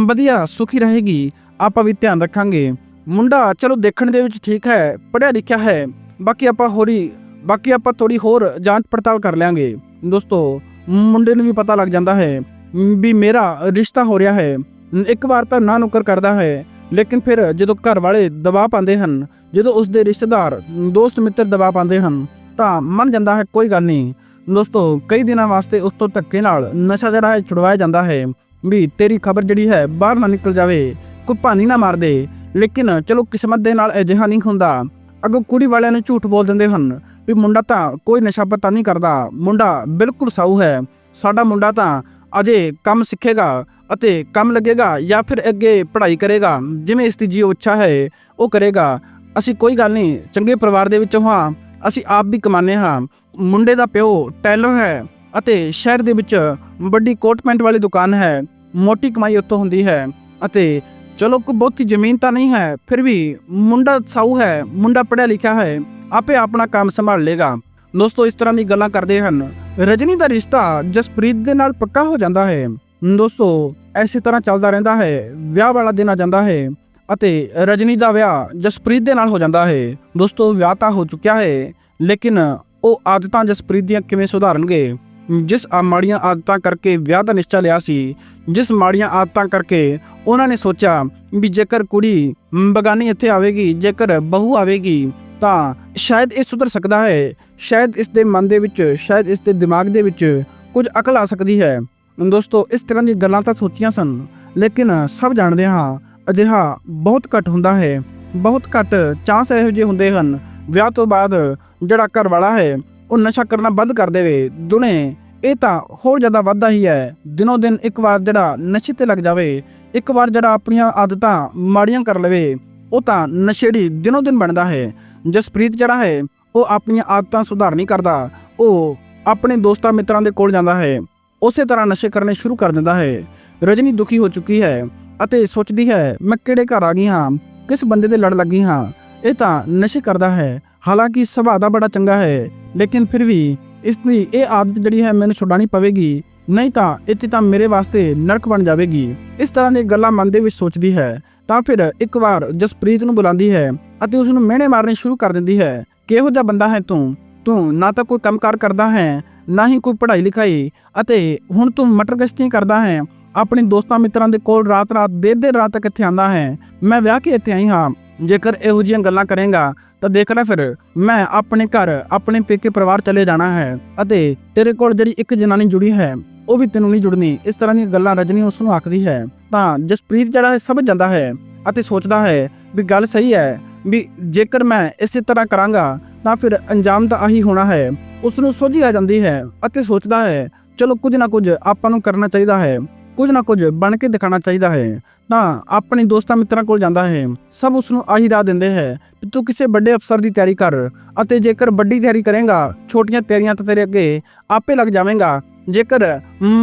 ਵਧੀਆ, ਸੁਖੀ ਰਹੇਗੀ, ਆਪਾਂ ਵੀ ਧਿਆਨ ਰੱਖਾਂਗੇ। ਮੁੰਡਾ ਚਲੋ ਦੇਖਣ ਦੇ ਵਿੱਚ ਠੀਕ ਹੈ, ਪੜ੍ਹਿਆ ਲਿਖਿਆ ਹੈ, ਬਾਕੀ ਆਪਾਂ ਹੋਰੀ, ਬਾਕੀ ਆਪਾਂ ਥੋੜੀ ਹੋਰ ਜਾਂਚ ਪੜਤਾਲ ਕਰ ਲਿਆਂਗੇ। ਦੋਸਤੋ ਮੁੰਡੇ ਨੂੰ ਵੀ ਪਤਾ ਲੱਗ ਜਾਂਦਾ ਹੈ ਵੀ ਮੇਰਾ ਰਿਸ਼ਤਾ ਹੋ ਰਿਹਾ ਹੈ। ਇੱਕ ਵਾਰ ਤਾਂ ਨਾ ਨੁਕਰ ਕਰਦਾ ਹੈ, ਲੇਕਿਨ ਫਿਰ ਜਦੋਂ ਘਰ ਵਾਲੇ ਦਬਾਅ ਪਾਉਂਦੇ ਹਨ, ਜਦੋਂ ਉਸ ਦੇ ਰਿਸ਼ਤੇਦਾਰ, ਦੋਸਤ ਮਿੱਤਰ ਦਬਾਅ ਪਾਉਂਦੇ ਹਨ, ਤਾਂ ਮੰਨ ਜਾਂਦਾ ਹੈ ਕੋਈ ਗੱਲ ਨਹੀਂ। ਦੋਸਤੋ, ਕਈ ਦਿਨਾਂ ਵਾਸਤੇ ਉਸ ਤੋਂ ਧੱਕੇ ਨਾਲ ਨਸ਼ਾ ਜਿਹੜਾ ਹੈ ਛੁਡਵਾਇਆ ਜਾਂਦਾ ਹੈ ਵੀ ਤੇਰੀ ਖਬਰ ਜਿਹੜੀ ਹੈ ਬਾਹਰ ਨਾ ਨਿਕਲ ਜਾਵੇ, ਕੋਈ ਭਾਨੀ ਨਾ ਮਾਰ ਦੇ। ਲੇਕਿਨ ਚਲੋ ਕਿਸਮਤ ਦੇ ਨਾਲ ਅਜਿਹਾ ਨਹੀਂ ਹੁੰਦਾ। ਅੱਗੋਂ ਕੁੜੀ ਵਾਲਿਆਂ ਨੂੰ ਝੂਠ ਬੋਲ ਦਿੰਦੇ ਹਨ ਵੀ ਮੁੰਡਾ ਤਾਂ ਕੋਈ ਨਸ਼ਾ ਪਤਾ ਨਹੀਂ ਕਰਦਾ, ਮੁੰਡਾ ਬਿਲਕੁਲ ਸਾਊ ਹੈ, ਸਾਡਾ ਮੁੰਡਾ ਤਾਂ ਅਜੇ ਕੰਮ ਸਿੱਖੇਗਾ ਅਤੇ ਕੰਮ ਲੱਗੇਗਾ ਜਾਂ ਫਿਰ ਅੱਗੇ ਪੜ੍ਹਾਈ ਕਰੇਗਾ, ਜਿਵੇਂ ਇਸ ਦੀ ਜੀ ਇੱਛਾ ਹੈ, ਉਹ ਕਰੇਗਾ। ਅਸੀਂ ਕੋਈ ਗੱਲ ਨਹੀਂ, ਚੰਗੇ ਪਰਿਵਾਰ ਦੇ ਵਿੱਚੋਂ ਹਾਂ, ਅਸੀਂ ਆਪ ਵੀ ਕਮਾਨੇ ਹਾਂ। ਮੁੰਡੇ ਦਾ ਪਿਓ ਟੈਲਰ ਹੈ ਅਤੇ ਸ਼ਹਿਰ ਦੇ ਵਿੱਚ ਵੱਡੀ ਕੋਟ ਪੈਂਟ ਵਾਲੀ ਦੁਕਾਨ ਹੈ, ਮੋਟੀ ਕਮਾਈ ਉੱਥੋਂ ਹੁੰਦੀ ਹੈ ਅਤੇ ਚਲੋ ਕੋਈ ਬਹੁਤੀ ਜ਼ਮੀਨ ਤਾਂ ਨਹੀਂ ਹੈ, ਫਿਰ ਵੀ ਮੁੰਡਾ ਸਾਊ ਹੈ, ਮੁੰਡਾ ਪੜ੍ਹਿਆ ਲਿਖਿਆ ਹੈ, ਆਪੇ ਆਪਣਾ ਕੰਮ ਸੰਭਾਲ ਲੇਗਾ। ਦੋਸਤੋ, ਇਸ ਤਰ੍ਹਾਂ ਦੀ ਗੱਲਾਂ ਕਰਦੇ ਹਨ। ਰਜਨੀ ਦਾ ਰਿਸ਼ਤਾ ਜਸਪ੍ਰੀਤ ਦੇ ਨਾਲ ਪੱਕਾ ਹੋ ਜਾਂਦਾ ਹੈ। ਦੋਸਤੋ, ਐਸੀ ਤਰ੍ਹਾਂ ਚੱਲਦਾ ਰਹਿੰਦਾ ਹੈ, ਵਿਆਹ ਵਾਲਾ ਦਿਨ ਆ ਜਾਂਦਾ ਹੈ ਅਤੇ ਰਜਨੀ ਦਾ ਵਿਆਹ ਜਸਪ੍ਰੀਤ ਦੇ ਨਾਲ ਹੋ ਜਾਂਦਾ ਹੈ। ਦੋਸਤੋ, ਵਿਆਹ ਤਾਂ ਹੋ ਚੁੱਕਿਆ ਹੈ, ਲੇਕਿਨ ਉਹ ਆਦਤਾਂ ਜਸਪ੍ਰੀਤ ਦੀਆਂ ਕਿਵੇਂ ਸੁਧਾਰਨਗੇ? ਜਿਸ ਆ ਮਾੜੀਆਂ ਆਦਤਾਂ ਕਰਕੇ ਵਿਆਹ ਦਾ ਨਿਸ਼ਚਾ ਲਿਆ ਸੀ, ਜਿਸ ਮਾੜੀਆਂ ਆਦਤਾਂ ਕਰਕੇ ਉਹਨਾਂ ਨੇ ਸੋਚਿਆ ਵੀ ਜੇਕਰ ਕੁੜੀ ਬਗਾਨੀ ਇੱਥੇ ਆਵੇਗੀ, ਜੇਕਰ ਬਹੂ ਆਵੇਗੀ, ਤਾਂ ਸ਼ਾਇਦ ਇਹ ਸੁਧਰ ਸਕਦਾ ਹੈ। ਸ਼ਾਇਦ ਇਸ ਦੇ ਮਨ ਦੇ ਵਿੱਚ, ਸ਼ਾਇਦ ਇਸ ਦੇ ਦਿਮਾਗ ਦੇ ਵਿੱਚ ਕੁਝ ਅਕਲ ਆ ਸਕਦੀ ਹੈ। ਦੋਸਤੋ, ਇਸ ਤਰ੍ਹਾਂ ਦੀਆਂ ਗੱਲਾਂ ਤਾਂ ਸੋਚੀਆਂ ਸਨ, ਲੇਕਿਨ ਸਭ ਜਾਣਦੇ ਹਾਂ, ਅਜਿਹਾ ਬਹੁਤ ਘੱਟ ਹੁੰਦਾ ਹੈ। ਬਹੁਤ ਘੱਟ ਚਾਂਸ ਇਹੋ ਜਿਹੇ ਹੁੰਦੇ ਹਨ। ਵਿਆਹ ਤੋਂ ਬਾਅਦ ਜਿਹੜਾ ਘਰ ਵਾਲਾ ਹੈ ਉਹ ਨਸ਼ਾ ਕਰਨਾ ਬੰਦ ਕਰ ਦੇਵੇ ਦੁਨੇ, ਇਹ ਤਾਂ ਹੋਰ ਜ਼ਿਆਦਾ ਵੱਧਦਾ ਹੀ ਹੈ। ਦਿਨੋ ਦਿਨ ਇੱਕ ਵਾਰ ਜਿਹੜਾ ਨਸ਼ੇ ਤੇ ਲੱਗ ਜਾਵੇ, ਇੱਕ ਵਾਰ ਜਿਹੜਾ ਆਪਣੀਆਂ ਆਦਤਾਂ ਮਾੜੀਆਂ ਕਰ ਲਵੇ, ਉਹ ਤਾਂ ਨਸ਼ੇੜੀ ਦਿਨੋ ਦਿਨ ਬਣਦਾ ਹੈ। ਜਸਪ੍ਰੀਤ ਜਿਹੜਾ ਹੈ, ਉਹ ਆਪਣੀਆਂ ਆਦਤਾਂ ਸੁਧਾਰ ਨਹੀਂ ਕਰਦਾ। ਉਹ ਆਪਣੇ ਦੋਸਤਾਂ ਮਿੱਤਰਾਂ ਦੇ ਕੋਲ ਜਾਂਦਾ ਹੈ। ਉਸੇ ਤਰ੍ਹਾਂ ਨਸ਼ੇ ਕਰਨੇ ਸ਼ੁਰੂ ਕਰ ਦਿੰਦਾ ਹੈ। ਰਜਨੀ ਦੁਖੀ ਹੋ ਚੁੱਕੀ ਹੈ ਅਤੇ ਸੋਚਦੀ ਹੈ, ਮੈਂ ਕਿਹੜੇ ਘਰ ਆ ਗਈ ਹਾਂ? ਕਿਸ ਬੰਦੇ ਦੇ ਲੜ ਲੱਗੀ ਹਾਂ? ਇਹ ਤਾਂ ਨਸ਼ੇ ਕਰਦਾ ਹੈ। ਹਾਲਾਂਕਿ ਸੁਭਾਅ ਦਾ ਬੜਾ ਚੰਗਾ ਹੈ, ਲੇਕਿਨ ਫਿਰ ਵੀ ਇਸ ਦੀ ਇਹ ਆਦਤ ਜਿਹੜੀ ਹੈ ਮੈਨੂੰ ਛੁਡਾਣੀ ਪਵੇਗੀ, ਨਹੀਂ ਤਾਂ ਇੱਥੇ ਤਾਂ ਮੇਰੇ ਵਾਸਤੇ ਨਰਕ ਬਣ ਜਾਵੇਗੀ। ਇਸ ਤਰ੍ਹਾਂ ਦੀ ਗੱਲਾਂ ਮਨ ਦੇ ਵਿੱਚ ਸੋਚਦੀ ਹੈ, ਤਾਂ ਫਿਰ ਇੱਕ ਵਾਰ ਜਸਪ੍ਰੀਤ ਨੂੰ ਬੁਲਾਉਂਦੀ ਹੈ ਅਤੇ ਉਸ ਨੂੰ ਮਿਹਣੇ ਮਾਰਨੇ ਸ਼ੁਰੂ ਕਰ ਦਿੰਦੀ ਹੈ, ਕਿਹੋ ਜਿਹਾ ਬੰਦਾ ਹੈ ਤੂੰ? ਤੂੰ ਨਾ ਤਾਂ ਕੋਈ ਕੰਮਕਾਰ ਕਰਦਾ ਹੈ, ਨਾ ਹੀ ਕੋਈ ਪੜ੍ਹਾਈ ਲਿਖਾਈ, ਅਤੇ ਹੁਣ ਤੂੰ ਮਟਰ ਗਸ਼ਤੀਆਂ ਕਰਦਾ ਹੈ, ਆਪਣੇ ਦੋਸਤਾਂ ਮਿੱਤਰਾਂ ਦੇ ਕੋਲ ਰਾਤ ਰਾਤ ਦੇਰ ਦੇਰ ਰਾਤ ਤੱਕ ਇੱਥੇ ਆਂਦਾ ਹੈ। ਮੈਂ ਵਿਆਹ ਕੇ ਇੱਥੇ ਆਈ ਹਾਂ। ਜੇਕਰ ਇਹੋ ਜਿਹੀਆਂ ਗੱਲਾਂ ਕਰੇਗਾ, ਤਾਂ ਦੇਖ ਲੈ ਫਿਰ, ਮੈਂ ਆਪਣੇ ਘਰ, ਆਪਣੇ ਪੇਕੇ ਪਰਿਵਾਰ ਚਲੇ ਜਾਣਾ ਹੈ ਅਤੇ ਤੇਰੇ ਕੋਲ ਜਿਹੜੀ ਇੱਕ ਜਨਾਨੀ ਜੁੜੀ ਹੈ, ਉਹ ਵੀ ਤੈਨੂੰ ਨਹੀਂ ਜੁੜਨੀ। ਇਸ ਤਰ੍ਹਾਂ ਦੀਆਂ ਗੱਲਾਂ ਰਜਨੀ ਉਸ ਨੂੰ ਆਖਦੀ ਹੈ। ਤਾਂ ਜਸਪ੍ਰੀਤ ਜਿਹੜਾ ਹੈ, ਸਮਝ ਜਾਂਦਾ ਹੈ ਅਤੇ ਸੋਚਦਾ ਹੈ ਵੀ ਗੱਲ ਸਹੀ ਹੈ, ਵੀ ਜੇਕਰ ਮੈਂ ਇਸੇ ਤਰ੍ਹਾਂ ਕਰਾਂਗਾ, ਤਾਂ ਫਿਰ ਅੰਜਾਮ ਤਾਂ ਆਹੀ ਹੋਣਾ ਹੈ। ਉਸ ਨੂੰ ਸੋਝੀ ਆ ਜਾਂਦੀ ਹੈ ਅਤੇ ਸੋਚਦਾ ਹੈ, ਚਲੋ ਕੁਝ ਨਾ ਕੁਝ ਆਪਾਂ ਨੂੰ ਕਰਨਾ ਚਾਹੀਦਾ ਹੈ। ਕੁਝ ਨਾ ਕੁਝ ਬਣ ਕੇ ਦਿਖਾਣਾ ਚਾਹੀਦਾ ਹੈ। ਤਾਂ ਆਪਣੇ ਦੋਸਤਾਂ ਮਿੱਤਰਾਂ ਕੋਲ ਜਾਂਦਾ ਹੈ। ਸਭ ਉਸ ਨੂੰ ਆਹੀ ਰਾਹ ਦਿੰਦੇ ਹੈ ਕਿ ਤੂੰ ਕਿਸੇ ਵੱਡੇ ਅਫਸਰ ਦੀ ਤਿਆਰੀ ਕਰ ਅਤੇ ਜੇਕਰ ਵੱਡੀ ਤਿਆਰੀ ਕਰੇਗਾ, ਛੋਟੀਆਂ ਤਿਆਰੀਆਂ ਤਾਂ ਤੇਰੇ ਅੱਗੇ ਆਪੇ ਲੱਗ ਜਾਵੇਂਗਾ। ਜੇਕਰ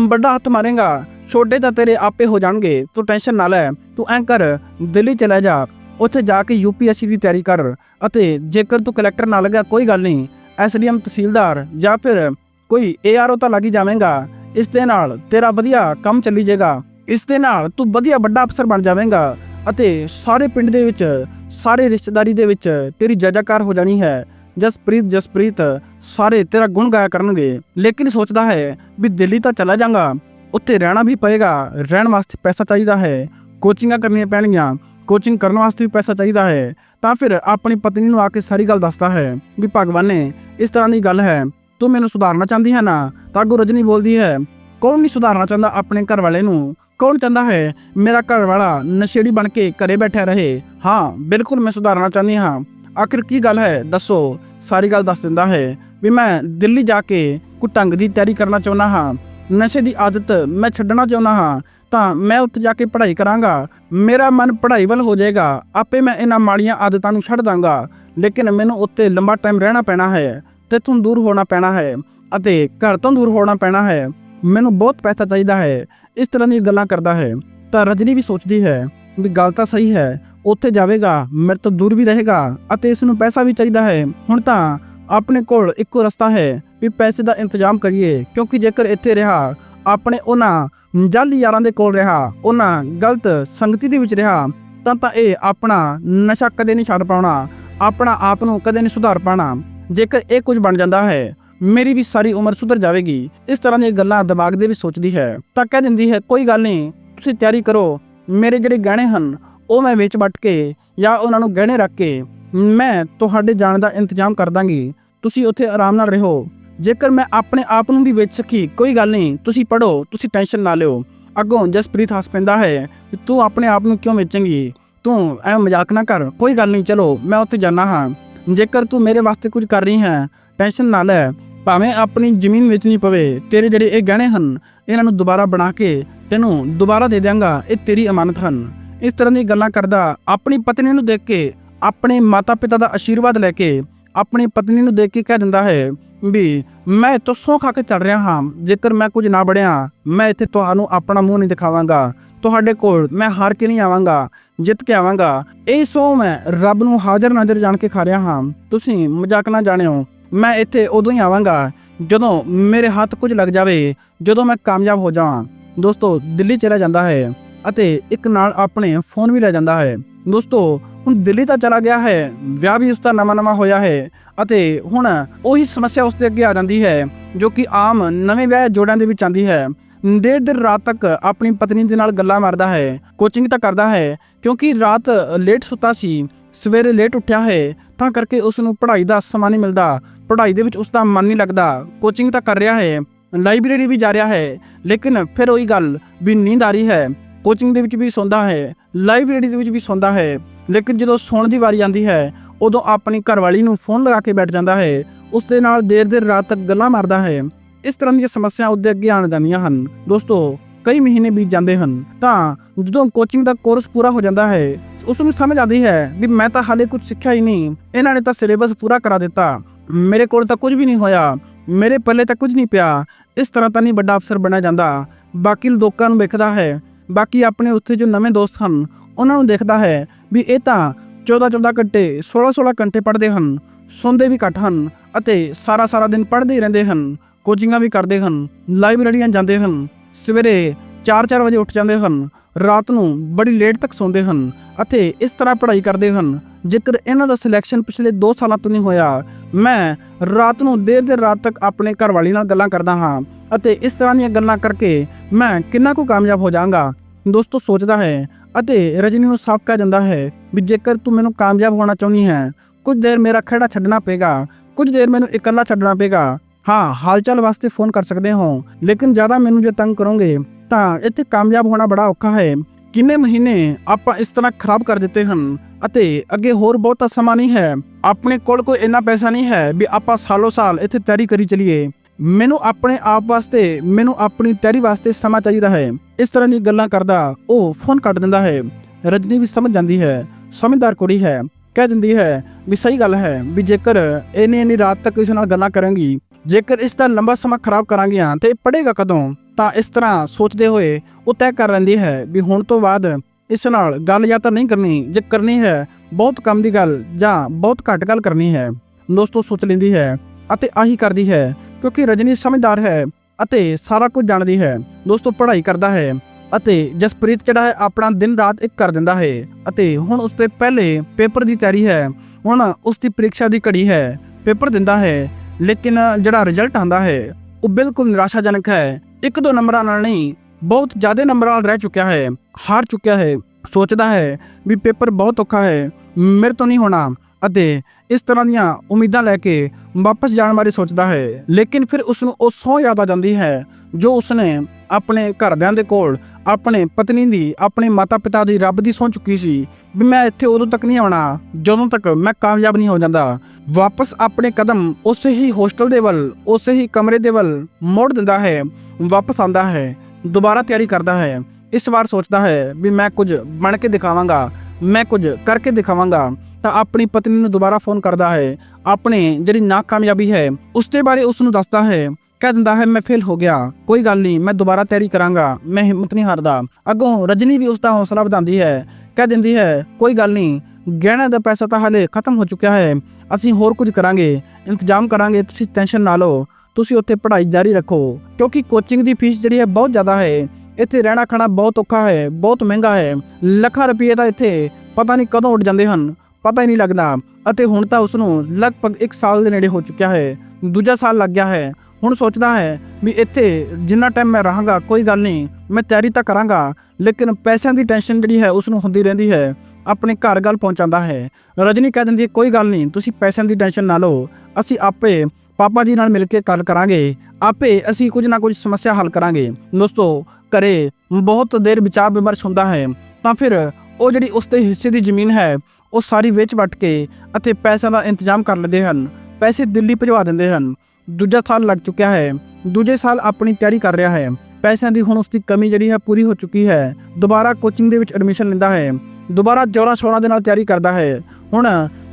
ਵੱਡਾ ਹੱਥ ਮਾਰੇਗਾ, ਛੋਟੇ ਤਾਂ ਤੇਰੇ ਆਪੇ ਹੋ ਜਾਣਗੇ। ਤੂੰ ਟੈਨਸ਼ਨ ਨਾ ਲੈ, ਤੂੰ ਐਂ ਕਰ, ਦਿੱਲੀ ਚਲਾ ਜਾ, ਉੱਥੇ ਜਾ ਕੇ ਯੂਪੀਐਸਸੀ ਦੀ ਤਿਆਰੀ ਕਰ ਅਤੇ ਜੇਕਰ ਤੂੰ ਕਲੈਕਟਰ ਨਾ ਲੱਗਾ, ਕੋਈ ਗੱਲ ਨਹੀਂ ਐਸਡੀਐਮ ਤਹਿਸੀਲਦਾਰ ਜਾਂ ਫਿਰ ਕੋਈ ਏਆਰਓ ਤਾਂ ਲੱਗ ਹੀ ਜਾਵੇਂਗਾ। ਇਸ ਦੇ ਨਾਲ ਤੇਰਾ ਵਧੀਆ ਕੰਮ ਚੱਲੀ ਜਾਏਗਾ। ਇਸ ਦੇ ਨਾਲ ਤੂੰ ਵਧੀਆ ਵੱਡਾ ਅਫਸਰ ਬਣ ਜਾਵੇਂਗਾ ਅਤੇ ਸਾਰੇ ਪਿੰਡ ਦੇ ਵਿੱਚ, ਸਾਰੇ ਰਿਸ਼ਤੇਦਾਰੀ ਦੇ ਵਿੱਚ ਤੇਰੀ ਜਜਾਕਾਰ ਹੋ ਜਾਣੀ ਹੈ। ਜਸਪ੍ਰੀਤ ਜਸਪ੍ਰੀਤ, ਸਾਰੇ ਤੇਰਾ ਗੁਣ ਗਾਇਆ ਕਰਨਗੇ। ਲੇਕਿਨ ਸੋਚਦਾ ਹੈ ਵੀ ਦਿੱਲੀ ਤਾਂ ਚਲਾ ਜਾਵਾਂਗਾ। ਉੱਥੇ ਰਹਿਣਾ ਵੀ ਪਏਗਾ। ਰਹਿਣ ਵਾਸਤੇ ਪੈਸਾ ਚਾਹੀਦਾ ਹੈ। ਕੋਚਿੰਗਾਂ ਕਰਨੀਆਂ ਪੈਣਗੀਆਂ। ਕੋਚਿੰਗ ਕਰਨ ਵਾਸਤੇ ਵੀ ਪੈਸਾ ਚਾਹੀਦਾ ਹੈ। ਤਾਂ ਫਿਰ ਆਪਣੀ ਪਤਨੀ ਨੂੰ ਆ ਕੇ ਸਾਰੀ ਗੱਲ ਦੱਸਦਾ ਹੈ ਵੀ ਭਗਵਾਨ ਨੇ ਇਸ ਤਰ੍ਹਾਂ ਦੀ ਗੱਲ ਹੈ। ਤੂੰ ਮੈਨੂੰ ਸੁਧਾਰਨਾ ਚਾਹੁੰਦੀ ਹੈ ਨਾ? ਤਾਂ ਗੁਰੂ ਰਜਨੀ ਬੋਲਦੀ ਹੈ, ਕੌਣ ਨਹੀਂ ਸੁਧਾਰਨਾ ਚਾਹੁੰਦਾ ਆਪਣੇ ਘਰ ਵਾਲੇ ਨੂੰ? ਕੌਣ ਚਾਹੁੰਦਾ ਹੈ ਮੇਰਾ ਘਰ ਵਾਲਾ ਨਸ਼ੇੜੀ ਬਣ ਕੇ ਘਰੇ ਬੈਠਾ ਰਹੇ? ਹਾਂ, ਬਿਲਕੁਲ ਮੈਂ ਸੁਧਾਰਨਾ ਚਾਹੁੰਦੀ ਹਾਂ। ਆਖਿਰ ਕੀ ਗੱਲ ਹੈ? ਦੱਸੋ। ਸਾਰੀ ਗੱਲ ਦੱਸ ਦਿੰਦਾ ਹੈ ਵੀ ਮੈਂ ਦਿੱਲੀ ਜਾ ਕੇ ਕੋਈ ਢੰਗ ਦੀ ਤਿਆਰੀ ਕਰਨਾ ਚਾਹੁੰਦਾ ਹਾਂ। ਨਸ਼ੇ ਦੀ ਆਦਤ ਮੈਂ ਛੱਡਣਾ ਚਾਹੁੰਦਾ ਹਾਂ। ਤਾਂ ਮੈਂ ਉੱਥੇ ਜਾ ਕੇ ਪੜ੍ਹਾਈ ਕਰਾਂਗਾ। ਮੇਰਾ ਮਨ ਪੜ੍ਹਾਈ ਵੱਲ ਹੋ ਜਾਏਗਾ। ਆਪੇ ਮੈਂ ਇਹਨਾਂ ਮਾੜੀਆਂ ਆਦਤਾਂ ਨੂੰ ਛੱਡ ਦਾਂਗਾ। ਲੇਕਿਨ ਮੈਨੂੰ ਉੱਥੇ ਲੰਬਾ ਟਾਈਮ ਰਹਿਣਾ ਪੈਣਾ ਹੈ। ਤੇ ਦੂਰ ਹੋਣਾ ਪੈਣਾ ਹੈ ਅਤੇ ਘਰ ਤੋਂ ਦੂਰ ਹੋਣਾ ਪੈਣਾ ਹੈ। ਮੈਨੂੰ ਬਹੁਤ ਪੈਸਾ ਚਾਹੀਦਾ ਹੈ। ਇਸ ਤਰ੍ਹਾਂ ਦੀਆਂ ਗੱਲਾਂ ਕਰਦਾ ਹੈ। ਤਾਂ ਰਜਨੀ ਵੀ ਸੋਚਦੀ ਹੈ ਵੀ ਗੱਲ ਤਾਂ ਸਹੀ ਹੈ, ਉੱਥੇ ਜਾਵੇਗਾ, ਮੇਰੇ ਤੋਂ ਦੂਰ ਵੀ ਰਹੇਗਾ ਅਤੇ ਇਸ ਨੂੰ ਪੈਸਾ ਵੀ ਚਾਹੀਦਾ ਹੈ। ਹੁਣ ਤਾਂ ਆਪਣੇ ਕੋਲ ਇੱਕੋ ਰਸਤਾ ਹੈ ਵੀ ਪੈਸੇ ਦਾ ਇੰਤਜ਼ਾਮ ਕਰੀਏ, ਕਿਉਂਕਿ ਜੇਕਰ ਇੱਥੇ ਰਿਹਾ, ਆਪਣੇ ਉਹਨਾਂ ਜਾਲੀ ਯਾਰਾਂ ਦੇ ਕੋਲ ਰਿਹਾ, ਉਹਨਾਂ ਗਲਤ ਸੰਗਤੀ ਦੇ ਵਿੱਚ ਰਿਹਾ, ਤਾਂ ਤਾਂ ਇਹ ਆਪਣਾ ਨਸ਼ਾ ਕਦੇ ਨਹੀਂ ਛੱਡ ਪਾਉਣਾ, ਆਪਣਾ ਆਪ ਨੂੰ ਕਦੇ ਨਹੀਂ ਸੁਧਾਰ ਪਾਣਾ ਜੇਕਰ ਇਹ ਕੁਝ ਬਣ ਜਾਂਦਾ ਹੈ, ਮੇਰੀ ਵੀ ਸਾਰੀ ਉਮਰ ਸੁਧਰ ਜਾਵੇਗੀ। ਇਸ ਤਰ੍ਹਾਂ ਦੀਆਂ ਗੱਲਾਂ ਦਿਮਾਗ ਦੇ ਵਿੱਚ ਸੋਚਦੀ ਹੈ। ਤਾਂ ਕਹਿ ਦਿੰਦੀ ਹੈ, ਕੋਈ ਗੱਲ ਨਹੀਂ, ਤੁਸੀਂ ਤਿਆਰੀ ਕਰੋ। ਮੇਰੇ ਜਿਹੜੇ ਗਹਿਣੇ ਹਨ, ਉਹ ਮੈਂ ਵੇਚ ਵੱਟ ਕੇ ਜਾਂ ਉਹਨਾਂ ਨੂੰ ਗਹਿਣੇ ਰੱਖ ਕੇ ਮੈਂ ਤੁਹਾਡੇ ਜਾਣ ਦਾ ਇੰਤਜ਼ਾਮ ਕਰ ਦਾਂਗੀ। ਤੁਸੀਂ ਉੱਥੇ ਆਰਾਮ ਨਾਲ ਰਹੋ। ਜੇਕਰ ਮੈਂ ਆਪਣੇ ਆਪ ਨੂੰ ਵੀ ਵੇਚ ਸਕੀ, ਕੋਈ ਗੱਲ ਨਹੀਂ, ਤੁਸੀਂ ਪੜੋ ਤੁਸੀਂ ਟੈਨਸ਼ਨ ਨਾ ਲਿਓ। ਅੱਗੋਂ ਜਸਪ੍ਰੀਤ ਹੱਸ ਪੈਂਦਾ ਹੈ ਤੂੰ ਆਪਣੇ ਆਪ ਨੂੰ ਕਿਉਂ ਵੇਚੇਂਗੀ? ਤੂੰ ਐਵੇਂ ਮਜ਼ਾਕ ਨਾ ਕਰ, ਕੋਈ ਗੱਲ ਨਹੀਂ, ਚਲੋ, ਮੈਂ ਉੱਥੇ ਜਾਣਾ ਹਾਂ। ਜੇਕਰ ਤੂੰ ਮੇਰੇ ਵਾਸਤੇ ਕੁਝ ਕਰ ਰਹੀ ਹੈ, ਟੈਨਸ਼ਨ ਨਾ ਲੈ। ਭਾਵੇਂ ਆਪਣੀ ਜ਼ਮੀਨ ਵੇਚਣੀ ਪਵੇ, ਤੇਰੇ ਜਿਹੜੇ ਇਹ ਗਹਿਣੇ ਹਨ, ਇਹਨਾਂ ਨੂੰ ਦੁਬਾਰਾ ਬਣਾ ਕੇ ਤੈਨੂੰ ਦੁਬਾਰਾ ਦੇ ਦਿਆਂਗਾ, ਇਹ ਤੇਰੀ ਅਮਾਨਤ ਹਨ। ਇਸ ਤਰ੍ਹਾਂ ਦੀ ਗੱਲਾਂ ਕਰਦਾ ਆਪਣੀ ਪਤਨੀ ਨੂੰ ਦੇਖ ਕੇ ਆਪਣੇ ਮਾਤਾ-ਪਿਤਾ ਦਾ ਆਸ਼ੀਰਵਾਦ ਲੈ ਕੇ ਆਪਣੀ ਪਤਨੀ ਨੂੰ ਦੇਖ ਕੇ ਕਹਿ ਦਿੰਦਾ ਹੈ ਵੀ ਮੈਂ ਤੋਂ ਸੌ ਖਾ ਕੇ ਚੱਲ ਰਿਹਾ ਹਾਂ। ਜੇਕਰ ਮੈਂ ਕੁਝ ਨਾ ਬੜਿਆ, ਮੈਂ ਇੱਥੇ ਤੁਹਾਨੂੰ ਆਪਣਾ ਮੂੰਹ ਨਹੀਂ ਦਿਖਾਵਾਂਗਾ। ਤੁਹਾਡੇ ਕੋਲ ਮੈਂ ਹਾਰ ਕੇ ਨਹੀਂ ਆਵਾਂਗਾ, ਜਿੱਤ ਕੇ ਆਵਾਂਗਾ। ਇਹ ਸੋ ਮੈਂ ਰੱਬ ਨੂੰ ਹਾਜ਼ਰ ਨਾਜ਼ਰ ਜਾਣ ਕੇ ਖਾ ਰਿਹਾ ਹਾਂ। ਤੁਸੀਂ ਮਜ਼ਾਕ ਨਾ ਜਾਣਿਓ, ਮੈਂ ਇੱਥੇ ਉਦੋਂ ਹੀ ਆਵਾਂਗਾ, ਜਦੋਂ ਮੇਰੇ ਹੱਥ ਕੁਝ ਲੱਗ ਜਾਵੇ, ਜਦੋਂ ਮੈਂ ਕਾਮਯਾਬ ਹੋ ਜਾਵਾਂ। ਦੋਸਤੋ, ਦਿੱਲੀ ਚਲਾ ਜਾਂਦਾ ਹੈ। ਅਤੇ ਇੱਕ ਨਾਲ ਆਪਣੇ ਫੋਨ ਵੀ ਲੈ ਜਾਂਦਾ ਹੈ। ਦੋਸਤੋ, ਹੁਣ ਦਿੱਲੀ ਤਾਂ ਚਲਾ ਗਿਆ ਹੈ। ਵਿਆਹ ਵੀ ਉਸ ਦਾ ਨਵਾਂ ਨਵਾਂ ਹੋਇਆ ਹੈ ਅਤੇ ਹੁਣ ਉਹੀ ਸਮੱਸਿਆ ਉਸ ਦੇ ਅੱਗੇ ਆ ਜਾਂਦੀ ਹੈ, ਜੋ ਕਿ ਆਮ ਨਵੇਂ ਵਿਆਹ ਜੋੜਿਆਂ ਦੇ ਵਿੱਚ ਆਉਂਦੀ ਹੈ। ਦੇਰ ਦੇਰ ਰਾਤ ਤੱਕ ਆਪਣੀ ਪਤਨੀ ਦੇ ਨਾਲ ਗੱਲਾਂ ਮਾਰਦਾ ਹੈ ਕੋਚਿੰਗ ਤਾਂ ਕਰਦਾ ਹੈ, ਕਿਉਂਕਿ ਰਾਤ ਲੇਟ ਸੁੱਤਾ ਸੀ, ਸਵੇਰੇ ਲੇਟ ਉੱਠਿਆ ਹੈ, ਤਾਂ ਕਰਕੇ ਉਸ ਨੂੰ ਪੜ੍ਹਾਈ ਦਾ ਸਮਾਂ ਨਹੀਂ ਮਿਲਦਾ। ਪੜ੍ਹਾਈ ਦੇ ਵਿੱਚ ਉਸ ਦਾ ਮਨ ਨਹੀਂ ਲੱਗਦਾ। ਕੋਚਿੰਗ ਤਾਂ ਕਰ ਰਿਹਾ ਹੈ ਲਾਇਬ੍ਰੇਰੀ ਵੀ ਜਾ ਰਿਹਾ ਹੈ, ਲੇਕਿਨ ਫਿਰ ਉਹੀ ਗੱਲ ਵੀ ਨੀਂਦ ਆ ਰਹੀ ਹੈ। ਕੋਚਿੰਗ ਦੇ ਵਿੱਚ ਵੀ ਸੌਂਦਾ ਹੈ ਲਾਇਬ੍ਰੇਰੀ ਦੇ ਵਿੱਚ ਵੀ ਸੌਂਦਾ ਹੈ। ਲੇਕਿਨ ਜਦੋਂ ਸੌਣ ਦੀ ਵਾਰੀ ਆਉਂਦੀ ਹੈ, ਉਦੋਂ ਆਪਣੀ ਘਰਵਾਲੀ ਨੂੰ ਫੋਨ ਲਗਾ ਕੇ ਬੈਠ ਜਾਂਦਾ ਹੈ, ਉਸ ਦੇ ਨਾਲ ਦੇਰ ਦੇਰ ਰਾਤ ਤੱਕ ਗੱਲਾਂ ਮਾਰਦਾ ਹੈ। ਇਸ ਤਰ੍ਹਾਂ ਦੀਆਂ ਸਮੱਸਿਆ ਉਹਦੇ ਅੱਗੇ ਆਣ ਜਾਂਦੀਆਂ ਹਨ। ਦੋਸਤੋ, ਕਈ ਮਹੀਨੇ ਬੀਤ ਜਾਂਦੇ ਹਨ, ਤਾਂ ਜਦੋਂ ਕੋਚਿੰਗ ਦਾ ਕੋਰਸ ਪੂਰਾ ਹੋ ਜਾਂਦਾ ਹੈ, ਉਸ ਨੂੰ ਸਮਝ ਆਉਂਦੀ ਹੈ ਵੀ ਮੈਂ ਤਾਂ ਹਾਲੇ ਕੁਝ ਸਿੱਖਿਆ ਹੀ ਨਹੀਂ, ਇਹਨਾਂ ਨੇ ਤਾਂ ਸਿਲੇਬਸ ਪੂਰਾ ਕਰਾ ਦਿੱਤਾ। ਮੇਰੇ ਕੋਲ ਤਾਂ ਕੁਝ ਵੀ ਨਹੀਂ ਹੋਇਆ, ਮੇਰੇ ਪੱਲੇ ਤਾਂ ਕੁਝ ਨਹੀਂ ਪਿਆ। ਇਸ ਤਰ੍ਹਾਂ ਤਾਂ ਨਹੀਂ ਵੱਡਾ ਅਫਸਰ ਬਣਿਆ ਜਾਂਦਾ। ਬਾਕੀ ਲੋਕਾਂ ਨੂੰ ਵੇਖਦਾ ਹੈ ਬਾਕੀ ਆਪਣੇ ਉੱਥੇ ਜੋ ਨਵੇਂ ਦੋਸਤ ਹਨ, ਉਹਨਾਂ ਨੂੰ ਦੇਖਦਾ ਹੈ ਵੀ ਇਹ ਤਾਂ 14-14 ਘੰਟੇ 16-16 ਘੰਟੇ ਪੜ੍ਹਦੇ ਹਨ, ਸੌਂਦੇ ਵੀ ਘੱਟ ਹਨ ਅਤੇ ਸਾਰਾ ਸਾਰਾ ਦਿਨ ਪੜ੍ਹਦੇ ਹੀ ਰਹਿੰਦੇ ਹਨ, ਕੋਚਿੰਗਾਂ ਵੀ ਕਰਦੇ ਹਨ, ਲਾਇਬ੍ਰੇਰੀਆਂ ਜਾਂਦੇ ਹਨ। ਸਵੇਰੇ 4-4 ਵਜੇ ਉੱਠ ਜਾਂਦੇ ਹਨ, ਰਾਤ ਨੂੰ ਬੜੀ ਲੇਟ ਤੱਕ ਸੌਂਦੇ ਹਨ ਅਤੇ ਇਸ ਤਰ੍ਹਾਂ ਪੜ੍ਹਾਈ ਕਰਦੇ ਹਨ। ਜੇਕਰ ਇਹਨਾਂ ਦਾ ਸਿਲੈਕਸ਼ਨ ਪਿਛਲੇ 2 ਸਾਲਾਂ ਤੋਂ ਨਹੀਂ ਹੋਇਆ, ਮੈਂ ਰਾਤ ਨੂੰ ਦੇਰ ਦੇਰ ਰਾਤ ਤੱਕ ਆਪਣੇ ਘਰ ਵਾਲੀ ਨਾਲ ਗੱਲਾਂ ਕਰਦਾ ਹਾਂ ਅਤੇ ਇਸ ਤਰ੍ਹਾਂ ਦੀਆਂ ਗੱਲਾਂ ਕਰਕੇ ਮੈਂ ਕਿੰਨਾ ਕੁ ਕਾਮਯਾਬ ਹੋ ਜਾਵਾਂਗਾ, ਦੋਸਤੋ ਸੋਚਦਾ ਹੈ ਅਤੇ ਰਜਨੀ ਨੂੰ ਸਾਫ਼ ਕਹਿ ਦਿੰਦਾ ਹੈ ਵੀ ਜੇਕਰ ਤੂੰ ਮੈਨੂੰ ਕਾਮਯਾਬ ਹੋਣਾ ਚਾਹੁੰਦੀ ਹੈ, ਕੁਝ ਦੇਰ ਮੇਰਾ ਖੇੜਾ ਛੱਡਣਾ ਪਏਗਾ, ਕੁਝ ਦੇਰ ਮੈਨੂੰ ਇਕੱਲਾ ਛੱਡਣਾ ਪਏਗਾ। ਹਾਂ ਹਾਲਚਾਲ ਵਾਸਤੇ ਫੋਨ ਕਰ ਸਕਦੇ ਹੋ, ਲੇਕਿਨ ਜ਼ਿਆਦਾ ਮੈਨੂੰ ਜੇ ਤੰਗ ਕਰੋਗੇ ਤਾਂ ਇੱਥੇ ਕਾਮਯਾਬ ਹੋਣਾ ਬੜਾ ਔਖਾ ਹੈ। ਕਿੰਨੇ ਮਹੀਨੇ ਆਪਾਂ ਇਸ ਤਰ੍ਹਾਂ ਖਰਾਬ ਕਰ ਦਿੱਤੇ ਹਨ ਅਤੇ ਅੱਗੇ ਹੋਰ ਬਹੁਤਾ ਸਮਾਂ ਨਹੀਂ ਹੈ। ਆਪਣੇ ਕੋਲ ਕੋਈ ਇੰਨਾ ਪੈਸਾ ਨਹੀਂ ਹੈ ਵੀ ਆਪਾਂ ਸਾਲੋ ਸਾਲ ਇੱਥੇ ਤਿਆਰੀ ਕਰੀ ਚਲੀਏ। ਮੈਨੂੰ ਆਪਣੇ ਆਪ ਵਾਸਤੇ, ਮੈਨੂੰ ਆਪਣੀ ਤਿਆਰੀ ਵਾਸਤੇ ਸਮਾਂ ਚਾਹੀਦਾ ਹੈ। ਇਸ ਤਰ੍ਹਾਂ ਦੀ ਗੱਲਾਂ ਕਰਦਾ ਉਹ ਫੋਨ ਕੱਟ ਦਿੰਦਾ ਹੈ। ਰਜਨੀ ਵੀ ਸਮਝ ਜਾਂਦੀ ਹੈ। ਸਮਝਦਾਰ ਕੁੜੀ ਹੈ। ਕਹਿ ਦਿੰਦੀ ਹੈ ਵੀ ਸਹੀ ਗੱਲ ਹੈ ਵੀ ਜੇਕਰ ਇਹਨੇ ਇੰਨੀ ਰਾਤ ਤੱਕ ਕਿਸੇ ਨਾਲ ਗੱਲਾਂ ਕਰਾਂਗੀ ਜੇਕਰ ਇਸ ਦਾ ਲੰਬਾ ਸਮਾਂ ਖਰਾਬ ਕਰਾਂਗੀਆਂ ਤੇ ਇਹ ਪੜੇਗਾ ਕਦੋਂ, ਤਾਂ ਇਸ ਤਰ੍ਹਾਂ ਸੋਚਦੇ ਹੋਏ ਉਹ ਤੈਅ ਕਰ ਲੈਂਦੀ ਹੈ ਵੀ ਹੁਣ ਤੋਂ ਬਾਅਦ ਇਸ ਨਾਲ ਗੱਲ ਜਾਂ ਤਾਂ ਨਹੀਂ ਕਰਨੀ, ਜੇ ਕਰਨੀ ਹੈ ਬਹੁਤ ਕੰਮ ਦੀ ਗੱਲ ਜਾਂ ਬਹੁਤ ਘੱਟ ਗੱਲ ਕਰਨੀ ਹੈ। ਦੋਸਤੋ ਸੋਚ ਲੈਂਦੀ ਹੈ ਅਤੇ ਆਹੀ ਕਰਦੀ ਹੈ, ਕਿਉਂਕਿ ਰਜਨੀ ਸਮਝਦਾਰ ਹੈ ਅਤੇ ਸਾਰਾ ਕੁਝ ਜਾਣਦੀ ਹੈ। ਦੋਸਤੋ ਪੜ੍ਹਾਈ ਕਰਦਾ ਹੈ ਅਤੇ ਜਸਪ੍ਰੀਤ ਜਿਹੜਾ ਹੈ ਆਪਣਾ ਦਿਨ ਰਾਤ ਇੱਕ ਕਰ ਦਿੰਦਾ ਹੈ ਅਤੇ ਹੁਣ ਉਸ ਤੇ ਪਹਿਲੇ ਪੇਪਰ ਦੀ ਤਿਆਰੀ ਹੈ। ਹੁਣ ਉਸ ਦੀ ਪ੍ਰੀਖਿਆ ਦੀ ਘੜੀ ਹੈ, ਪੇਪਰ ਦਿੰਦਾ ਹੈ ਲੇਕਿਨ ਜਿਹੜਾ ਰਿਜ਼ਲਟ ਆਂਦਾ ਹੈ, ਉਹ ਬਿਲਕੁਲ ਨਿਰਾਸ਼ਾਜਨਕ ਹੈ। ਇੱਕ ਦੋ ਨੰਬਰਾਂ ਨਾਲ ਨਹੀਂ, ਬਹੁਤ ਜ਼ਿਆਦਾ ਨੰਬਰਾਂ ਨਾਲ ਰਹਿ ਚੁੱਕਿਆ ਹੈ, ਹਾਰ ਚੁੱਕਿਆ ਹੈ। ਸੋਚਦਾ ਹੈ ਵੀ ਪੇਪਰ ਬਹੁਤ ਔਖਾ ਹੈ, ਮੇਰੇ ਤੋਂ ਨਹੀਂ ਹੋਣਾ। ਅਤੇ ਇਸ ਤਰ੍ਹਾਂ ਦੀਆਂ ਉਮੀਦਾਂ ਲੈ ਕੇ ਵਾਪਸ ਜਾਣ ਬਾਰੇ ਸੋਚਦਾ ਹੈ। ਲੇਕਿਨ ਫਿਰ ਉਸ ਨੂੰ ਉਹ ਸੌ ਯਾਦ ਆ ਜਾਂਦੀ ਹੈ, ਜੋ ਉਸਨੇ ਆਪਣੇ ਘਰਦਿਆਂ ਦੇ ਕੋਲ ਆਪਣੇ ਪਤਨੀ ਦੀ, ਆਪਣੇ ਮਾਤਾ-ਪਿਤਾ ਦੀ ਰੱਬ ਦੀ ਸੌਂ ਚੁੱਕੀ ਸੀ ਵੀ ਮੈਂ ਇੱਥੇ ਉਦੋਂ ਤੱਕ ਨਹੀਂ ਆਉਣਾ, ਜਦੋਂ ਤੱਕ ਮੈਂ ਕਾਮਯਾਬ ਨਹੀਂ ਹੋ ਜਾਂਦਾ। ਵਾਪਸ ਆਪਣੇ ਕਦਮ ਉਸੇ ਹੀ ਹੋਸਟਲ ਦੇ ਵੱਲ, ਉਸੇ ਹੀ ਕਮਰੇ ਦੇ ਵੱਲ ਮੋੜ ਦਿੰਦਾ ਹੈ, ਵਾਪਸ ਆਉਂਦਾ ਹੈ, ਦੁਬਾਰਾ ਤਿਆਰੀ ਕਰਦਾ ਹੈ, ਇਸ ਵਾਰ ਸੋਚਦਾ ਹੈ ਵੀ ਮੈਂ ਕੁਝ ਬਣ ਕੇ ਦਿਖਾਵਾਂਗਾ, ਮੈਂ ਕੁਝ ਕਰਕੇ ਦਿਖਾਵਾਂਗਾ, ਤਾਂ ਆਪਣੀ ਪਤਨੀ ਨੂੰ ਦੁਬਾਰਾ ਫੋਨ ਕਰਦਾ ਹੈ, ਆਪਣੇ ਜਿਹੜੀ ਨਾਕਾਮਯਾਬੀ ਹੈ, ਉਸ ਦੇ ਬਾਰੇ ਉਸ ਨੂੰ ਦੱਸਦਾ ਹੈ ਕਹਿ ਦਿੰਦਾ ਹੈ, ਮੈਂ ਫੇਲ ਹੋ ਗਿਆ। ਕੋਈ ਗੱਲ ਨਹੀਂ, ਮੈਂ ਦੁਬਾਰਾ ਤਿਆਰੀ ਕਰਾਂਗਾ। ਮੈਂ ਹਿੰਮਤ ਨਹੀਂ ਹਾਰਦਾ। ਅੱਗੋਂ ਰਜਨੀ ਵੀ ਉਸ ਦਾ ਹੌਸਲਾ ਵਧਾਉਂਦੀ ਹੈ। ਕਹਿ ਦਿੰਦੀ ਹੈ, ਕੋਈ ਗੱਲ ਨਹੀਂ, ਗਹਿਣਾ ਦਾ ਪੈਸਾ ਤਾਂ ਹਾਲੇ ਖਤਮ ਹੋ ਚੁੱਕਿਆ ਹੈ। ਅਸੀਂ ਹੋਰ ਕੁਝ ਕਰਾਂਗੇ। ਇੰਤਜ਼ਾਮ ਕਰਾਂਗੇ। ਤੁਸੀਂ ਟੈਨਸ਼ਨ ਨਾ ਲਓ। ਤੁਸੀਂ ਉੱਥੇ ਪੜ੍ਹਾਈ ਜਾਰੀ ਰੱਖੋ। ਕਿਉਂਕਿ ਕੋਚਿੰਗ ਦੀ ਫੀਸ ਜਿਹੜੀ ਹੈ ਬਹੁਤ ਜ਼ਿਆਦਾ ਹੈ। ਇੱਥੇ ਰਹਿਣਾ ਖਾਣਾ ਬਹੁਤ ਔਖਾ ਹੈ, ਬਹੁਤ ਮਹਿੰਗਾ ਹੈ। ਲੱਖਾਂ ਰੁਪਏ ਤਾਂ ਇੱਥੇ ਪਤਾ ਨਹੀਂ ਕਦੋਂ ਉੱਡ ਜਾਂਦੇ ਹਨ। ਪਤਾ ਹੀ ਨਹੀਂ ਲੱਗਦਾ। ਅਤੇ ਹੁਣ ਤਾਂ ਉਸ ਨੂੰ ਲਗਭਗ 1 ਸਾਲ ਦੇ ਨੇੜੇ ਹੋ ਚੁੱਕਿਆ ਹੈ। ਦੂਜਾ ਸਾਲ ਲੱਗ ਗਿਆ ਹੈ। ਹੁਣ ਸੋਚਦਾ ਹੈ ਵੀ ਇੱਥੇ ਜਿੰਨਾ ਟਾਈਮ ਮੈਂ ਰਹਾਂਗਾ, ਕੋਈ ਗੱਲ ਨਹੀਂ, ਮੈਂ ਤਿਆਰੀ ਤਾਂ ਕਰਾਂਗਾ, ਲੇਕਿਨ ਪੈਸਿਆਂ ਦੀ ਟੈਨਸ਼ਨ ਜਿਹੜੀ ਹੈ ਉਸ ਨੂੰ ਹੁੰਦੀ ਰਹਿੰਦੀ ਹੈ, ਆਪਣੇ ਘਰ ਗੱਲ ਪਹੁੰਚਾਉਂਦਾ ਹੈ। ਰਜਨੀ ਕਹਿ ਦਿੰਦੀ ਹੈ, ਕੋਈ ਗੱਲ ਨਹੀਂ, ਤੁਸੀਂ ਪੈਸਿਆਂ ਦੀ ਟੈਨਸ਼ਨ ਨਾ ਲਓ, ਅਸੀਂ ਆਪੇ ਪਾਪਾ ਜੀ ਨਾਲ ਮਿਲ ਕੇ ਗੱਲ ਕਰਾਂਗੇ, ਆਪੇ ਅਸੀਂ ਕੁਝ ਨਾ ਕੁਝ ਸਮੱਸਿਆ ਹੱਲ ਕਰਾਂਗੇ। ਦੋਸਤੋ, ਘਰੇ ਬਹੁਤ ਦੇਰ ਵਿਚਾਰ ਵਿਮਰਸ਼ ਹੁੰਦਾ ਹੈ, ਤਾਂ ਫਿਰ ਉਹ ਜਿਹੜੀ ਉਸ ਦੇ ਹਿੱਸੇ ਦੀ ਜ਼ਮੀਨ ਹੈ, ਉਹ ਸਾਰੀ ਵੇਚ ਵੱਟ ਕੇ ਅਤੇ ਪੈਸਿਆਂ ਦਾ ਇੰਤਜ਼ਾਮ ਕਰ ਲੈਂਦੇ ਹਨ, ਪੈਸੇ ਦਿੱਲੀ ਭਜਵਾ ਦਿੰਦੇ ਹਨ। ਦੂਜਾ ਸਾਲ ਲੱਗ ਚੁੱਕਿਆ ਹੈ। ਦੂਜੇ ਸਾਲ ਆਪਣੀ ਤਿਆਰੀ ਕਰ ਰਿਹਾ ਹੈ। ਪੈਸਿਆਂ ਦੀ ਹੁਣ ਉਸ ਦੀ ਕਮੀ ਜਿਹੜੀ ਹੈ ਪੂਰੀ ਹੋ ਚੁੱਕੀ ਹੈ। ਦੁਬਾਰਾ ਕੋਚਿੰਗ ਦੇ ਵਿੱਚ ਐਡਮਿਸ਼ਨ ਲੈਂਦਾ ਹੈ। ਦੁਬਾਰਾ ਜੋਰਾਂ ਸ਼ੋਰਾਂ ਦੇ ਨਾਲ ਤਿਆਰੀ ਕਰਦਾ ਹੈ। ਹੁਣ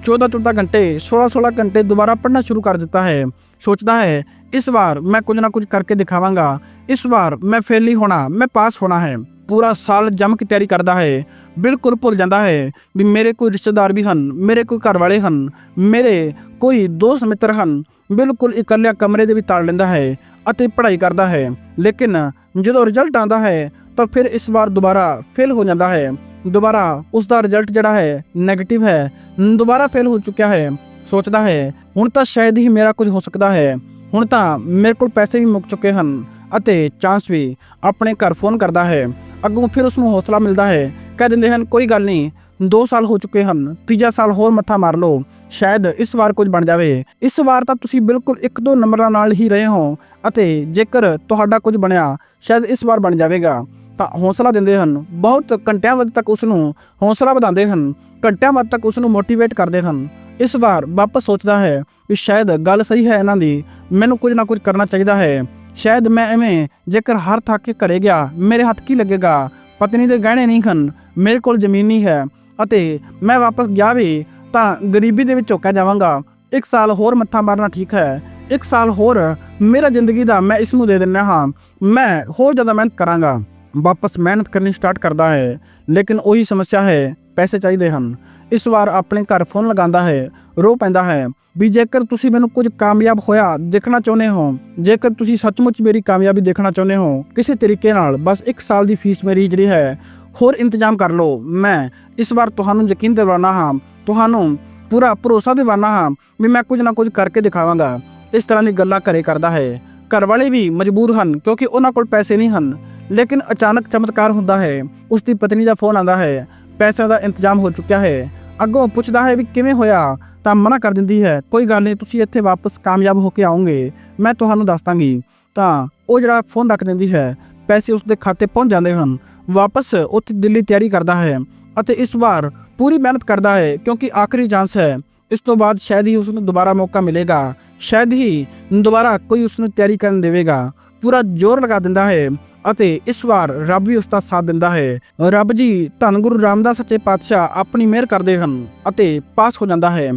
14-14 ਘੰਟੇ 16-16 ਘੰਟੇ ਦੁਬਾਰਾ ਪੜ੍ਹਨਾ ਸ਼ੁਰੂ ਕਰ ਦਿੱਤਾ ਹੈ। ਸੋਚਦਾ ਹੈ, ਇਸ ਵਾਰ ਮੈਂ ਕੁਝ ਨਾ ਕੁਝ ਕਰਕੇ ਦਿਖਾਵਾਂਗਾ। ਇਸ ਵਾਰ ਮੈਂ ਫੇਲ ਨਹੀਂ ਹੋਣਾ, ਮੈਂ ਪਾਸ ਹੋਣਾ ਹੈ। ਪੂਰਾ ਸਾਲ ਜੰਮ ਕੇ ਤਿਆਰੀ ਕਰਦਾ ਹੈ। ਬਿਲਕੁਲ ਭੁੱਲ ਜਾਂਦਾ ਹੈ ਵੀ ਮੇਰੇ ਕੋਈ ਰਿਸ਼ਤੇਦਾਰ ਵੀ ਹਨ, ਮੇਰੇ ਕੋਈ ਘਰ ਵਾਲੇ ਹਨ, ਮੇਰੇ ਕੋਈ ਦੋਸਤ ਮਿੱਤਰ ਹਨ। ਬਿਲਕੁਲ ਇਕੱਲਿਆ ਕਮਰੇ ਦੇ ਵਿੱਚ ਤਾੜ ਲੈਂਦਾ ਹੈ ਅਤੇ ਪੜ੍ਹਾਈ ਕਰਦਾ ਹੈ। ਲੇਕਿਨ ਜਦੋਂ ਰਿਜ਼ਲਟ ਆਉਂਦਾ ਹੈ, ਤਾਂ ਫਿਰ ਇਸ ਵਾਰ ਦੁਬਾਰਾ ਫੇਲ ਹੋ ਜਾਂਦਾ ਹੈ। ਦੁਬਾਰਾ ਉਸ ਦਾ ਰਿਜ਼ਲਟ ਜਿਹੜਾ ਹੈ 네ਗੇਟਿਵ ਹੈ। ਦੁਬਾਰਾ ਫੇਲ ਹੋ ਚੁੱਕਿਆ ਹੈ। ਸੋਚਦਾ ਹੈ, ਹੁਣ ਤਾਂ ਸ਼ਾਇਦ ਹੀ ਮੇਰਾ ਕੁਝ ਹੋ ਸਕਦਾ ਹੈ। ਹੁਣ ਤਾਂ ਮੇਰੇ ਕੋਲ ਪੈਸੇ ਵੀ ਮੁੱਕ ਚੁੱਕੇ ਹਨ। ਅਤੇ ਚਾਂਸ ਵੀ ਆਪਣੇ ਘਰ ਫੋਨ ਕਰਦਾ ਹੈ। ਅੱਗੋਂ ਫਿਰ ਉਸ ਨੂੰ ਹੌਸਲਾ ਮਿਲਦਾ ਹੈ। ਕਹਿ ਦਿੰਦੇ ਹਨ, ਕੋਈ ਗੱਲ ਨਹੀਂ 2 ਸਾਲ ਹੋ ਚੁੱਕੇ ਹਨ, ਤੀਜਾ ਸਾਲ ਹੋਰ ਮੱਥਾ ਮਾਰ ਲਓ। ਸ਼ਾਇਦ ਇਸ ਵਾਰ ਕੁਝ ਬਣ ਜਾਵੇ। ਇਸ ਵਾਰ ਤਾਂ ਤੁਸੀਂ ਬਿਲਕੁਲ ਇੱਕ ਦੋ ਨੰਬਰਾਂ ਨਾਲ ਹੀ ਰਹੇ ਹੋ ਅਤੇ ਜੇਕਰ ਤੁਹਾਡਾ ਕੁਝ ਬਣਿਆ, ਸ਼ਾਇਦ ਇਸ ਵਾਰ ਬਣ ਜਾਵੇਗਾ। ਤਾਂ ਹੌਸਲਾ ਦਿੰਦੇ ਹਨ। ਬਹੁਤ ਘੰਟਿਆਂ ਵੱਧ ਤੱਕ ਉਸ ਨੂੰ ਹੌਸਲਾ ਵਧਾਉਂਦੇ ਹਨ। ਘੰਟਿਆਂ ਵੱਧ ਤੱਕ ਉਸ ਨੂੰ ਮੋਟੀਵੇਟ ਕਰਦੇ ਹਨ। ਇਸ ਵਾਰ ਵਾਪਸ ਸੋਚਦਾ ਹੈ ਕਿ ਸ਼ਾਇਦ ਗੱਲ ਸਹੀ ਹੈ ਇਹਨਾਂ ਦੀ। ਮੈਨੂੰ ਕੁਝ ਨਾ ਕੁਝ ਕਰਨਾ ਚਾਹੀਦਾ ਹੈ। ਸ਼ਾਇਦ ਮੈਂ ਐਵੇਂ, ਜੇਕਰ ਹਰ ਥੱਕ ਕੇ ਘਰੇ ਗਿਆ, ਮੇਰੇ ਹੱਥ ਕੀ ਲੱਗੇਗਾ? ਪਤਨੀ ਦੇ ਗਹਿਣੇ ਨਹੀਂ ਹਨ ਮੇਰੇ ਕੋਲ ਜ਼ਮੀਨ ਨਹੀਂ ਹੈ। ਅਤੇ ਮੈਂ ਵਾਪਸ ਗਿਆ ਵੀ, ਤਾਂ ਗਰੀਬੀ ਦੇ ਵਿੱਚ ਝੋਕਿਆ ਜਾਵਾਂਗਾ। ਇੱਕ ਸਾਲ ਹੋਰ ਮੱਥਾ ਮਾਰਨਾ ਠੀਕ ਹੈ। ਇੱਕ ਸਾਲ ਹੋਰ ਮੇਰਾ ਜ਼ਿੰਦਗੀ ਦਾ ਮੈਂ ਇਸ ਨੂੰ ਦੇ ਦਿੰਦਾ ਹਾਂ। ਮੈਂ ਹੋਰ ਜ਼ਿਆਦਾ ਮਿਹਨਤ ਕਰਾਂਗਾ। ਵਾਪਸ ਮਿਹਨਤ ਕਰਨੀ ਸਟਾਰਟ ਕਰਦਾ ਹੈ। ਲੇਕਿਨ ਉਹੀ ਸਮੱਸਿਆ ਹੈ ਪੈਸੇ ਚਾਹੀਦੇ ਹਨ। ਇਸ ਵਾਰ ਆਪਣੇ ਘਰ ਫੋਨ ਲਗਾਉਂਦਾ ਹੈ ਰੋ ਪੈਂਦਾ ਹੈ ਵੀ ਜੇਕਰ ਤੁਸੀਂ ਮੈਨੂੰ ਕੁਝ ਕਾਮਯਾਬ ਹੋਇਆ ਦੇਖਣਾ ਚਾਹੁੰਦੇ ਹੋ, ਜੇਕਰ ਤੁਸੀਂ ਸੱਚਮੁੱਚ ਮੇਰੀ ਕਾਮਯਾਬੀ ਦੇਖਣਾ ਚਾਹੁੰਦੇ ਹੋ, ਕਿਸੇ ਤਰੀਕੇ ਨਾਲ ਬਸ 1 ਸਾਲ ਦੀ ਫੀਸ ਮੇਰੀ ਜਿਹੜੀ ਹੈ, ਹੋਰ ਇੰਤਜ਼ਾਮ ਕਰ ਲਓ। ਮੈਂ ਇਸ ਵਾਰ ਤੁਹਾਨੂੰ ਯਕੀਨ ਦਿਵਾਉਣਾ ਹਾਂ, ਤੁਹਾਨੂੰ ਪੂਰਾ ਭਰੋਸਾ ਦਿਵਾਉਣਾ ਹਾਂ ਵੀ ਮੈਂ ਕੁਝ ਨਾ ਕੁਝ ਕਰਕੇ ਦਿਖਾਵਾਂਗਾ। ਇਸ ਤਰ੍ਹਾਂ ਦੀ ਗੱਲਾਂ ਘਰੇ ਕਰਦਾ ਹੈ। ਘਰ ਵਾਲੇ ਵੀ ਮਜਬੂਰ ਹਨ ਕਿਉਂਕਿ ਉਹਨਾਂ ਕੋਲ ਪੈਸੇ ਨਹੀਂ ਹਨ, ਲੇਕਿਨ ਅਚਾਨਕ ਚਮਤਕਾਰ ਹੁੰਦਾ ਹੈ। ਉਸ ਦੀ ਪਤਨੀ ਦਾ ਫੋਨ ਆਉਂਦਾ ਹੈ ਪੈਸਿਆਂ ਦਾ ਇੰਤਜ਼ਾਮ ਹੋ ਚੁੱਕਿਆ ਹੈ। ਅੱਗੋਂ ਪੁੱਛਦਾ ਹੈ ਵੀ ਕਿਵੇਂ ਹੋਇਆ, ਤਾਂ ਮਨਾ ਕਰ ਦਿੰਦੀ ਹੈ, ਕੋਈ ਗੱਲ ਨਹੀਂ, ਤੁਸੀਂ ਇੱਥੇ ਵਾਪਸ ਕਾਮਯਾਬ ਹੋ ਕੇ ਆਉਂਗੇ ਮੈਂ ਤੁਹਾਨੂੰ ਦੱਸ ਦਾਂਗੀ। ਤਾਂ ਉਹ ਜਿਹੜਾ ਫੋਨ ਰੱਖ ਦਿੰਦੀ ਹੈ, ਪੈਸੇ ਉਸ ਦੇ ਖਾਤੇ ਪਹੁੰਚ ਜਾਂਦੇ ਹਨ। ਵਾਪਸ ਉੱਥੇ ਦਿੱਲੀ ਤਿਆਰੀ ਕਰਦਾ ਹੈ ਅਤੇ ਇਸ ਵਾਰ ਪੂਰੀ ਮਿਹਨਤ ਕਰਦਾ ਹੈ, ਕਿਉਂਕਿ ਆਖਰੀ ਚਾਂਸ ਹੈ। ਇਸ ਤੋਂ ਬਾਅਦ ਸ਼ਾਇਦ ਹੀ ਉਸ ਨੂੰ ਦੁਬਾਰਾ ਮੌਕਾ ਮਿਲੇਗਾ। ਸ਼ਾਇਦ ਹੀ ਦੁਬਾਰਾ ਕੋਈ ਉਸ ਨੂੰ ਤਿਆਰੀ ਕਰਨ ਦੇਵੇਗਾ। ਪੂਰਾ ਜ਼ੋਰ ਲਗਾ ਦਿੰਦਾ ਹੈ। ਅਤੇ ਇਸ ਵਾਰ ਰੱਬ ਵੀ ਉਸ ਦਾ ਸਾਥ ਦਿੰਦਾ ਹੈ। ਰੱਬ ਜੀ, ਧੰਨ ਗੁਰੂ ਰਾਮਦਾਸ ਸੱਚੇ ਪਾਤਸ਼ਾਹ ਆਪਣੀ ਮਿਹਰ ਕਰਦੇ ਹਨ ਅਤੇ ਪਾਸ ਹੋ ਜਾਂਦਾ ਹੈ।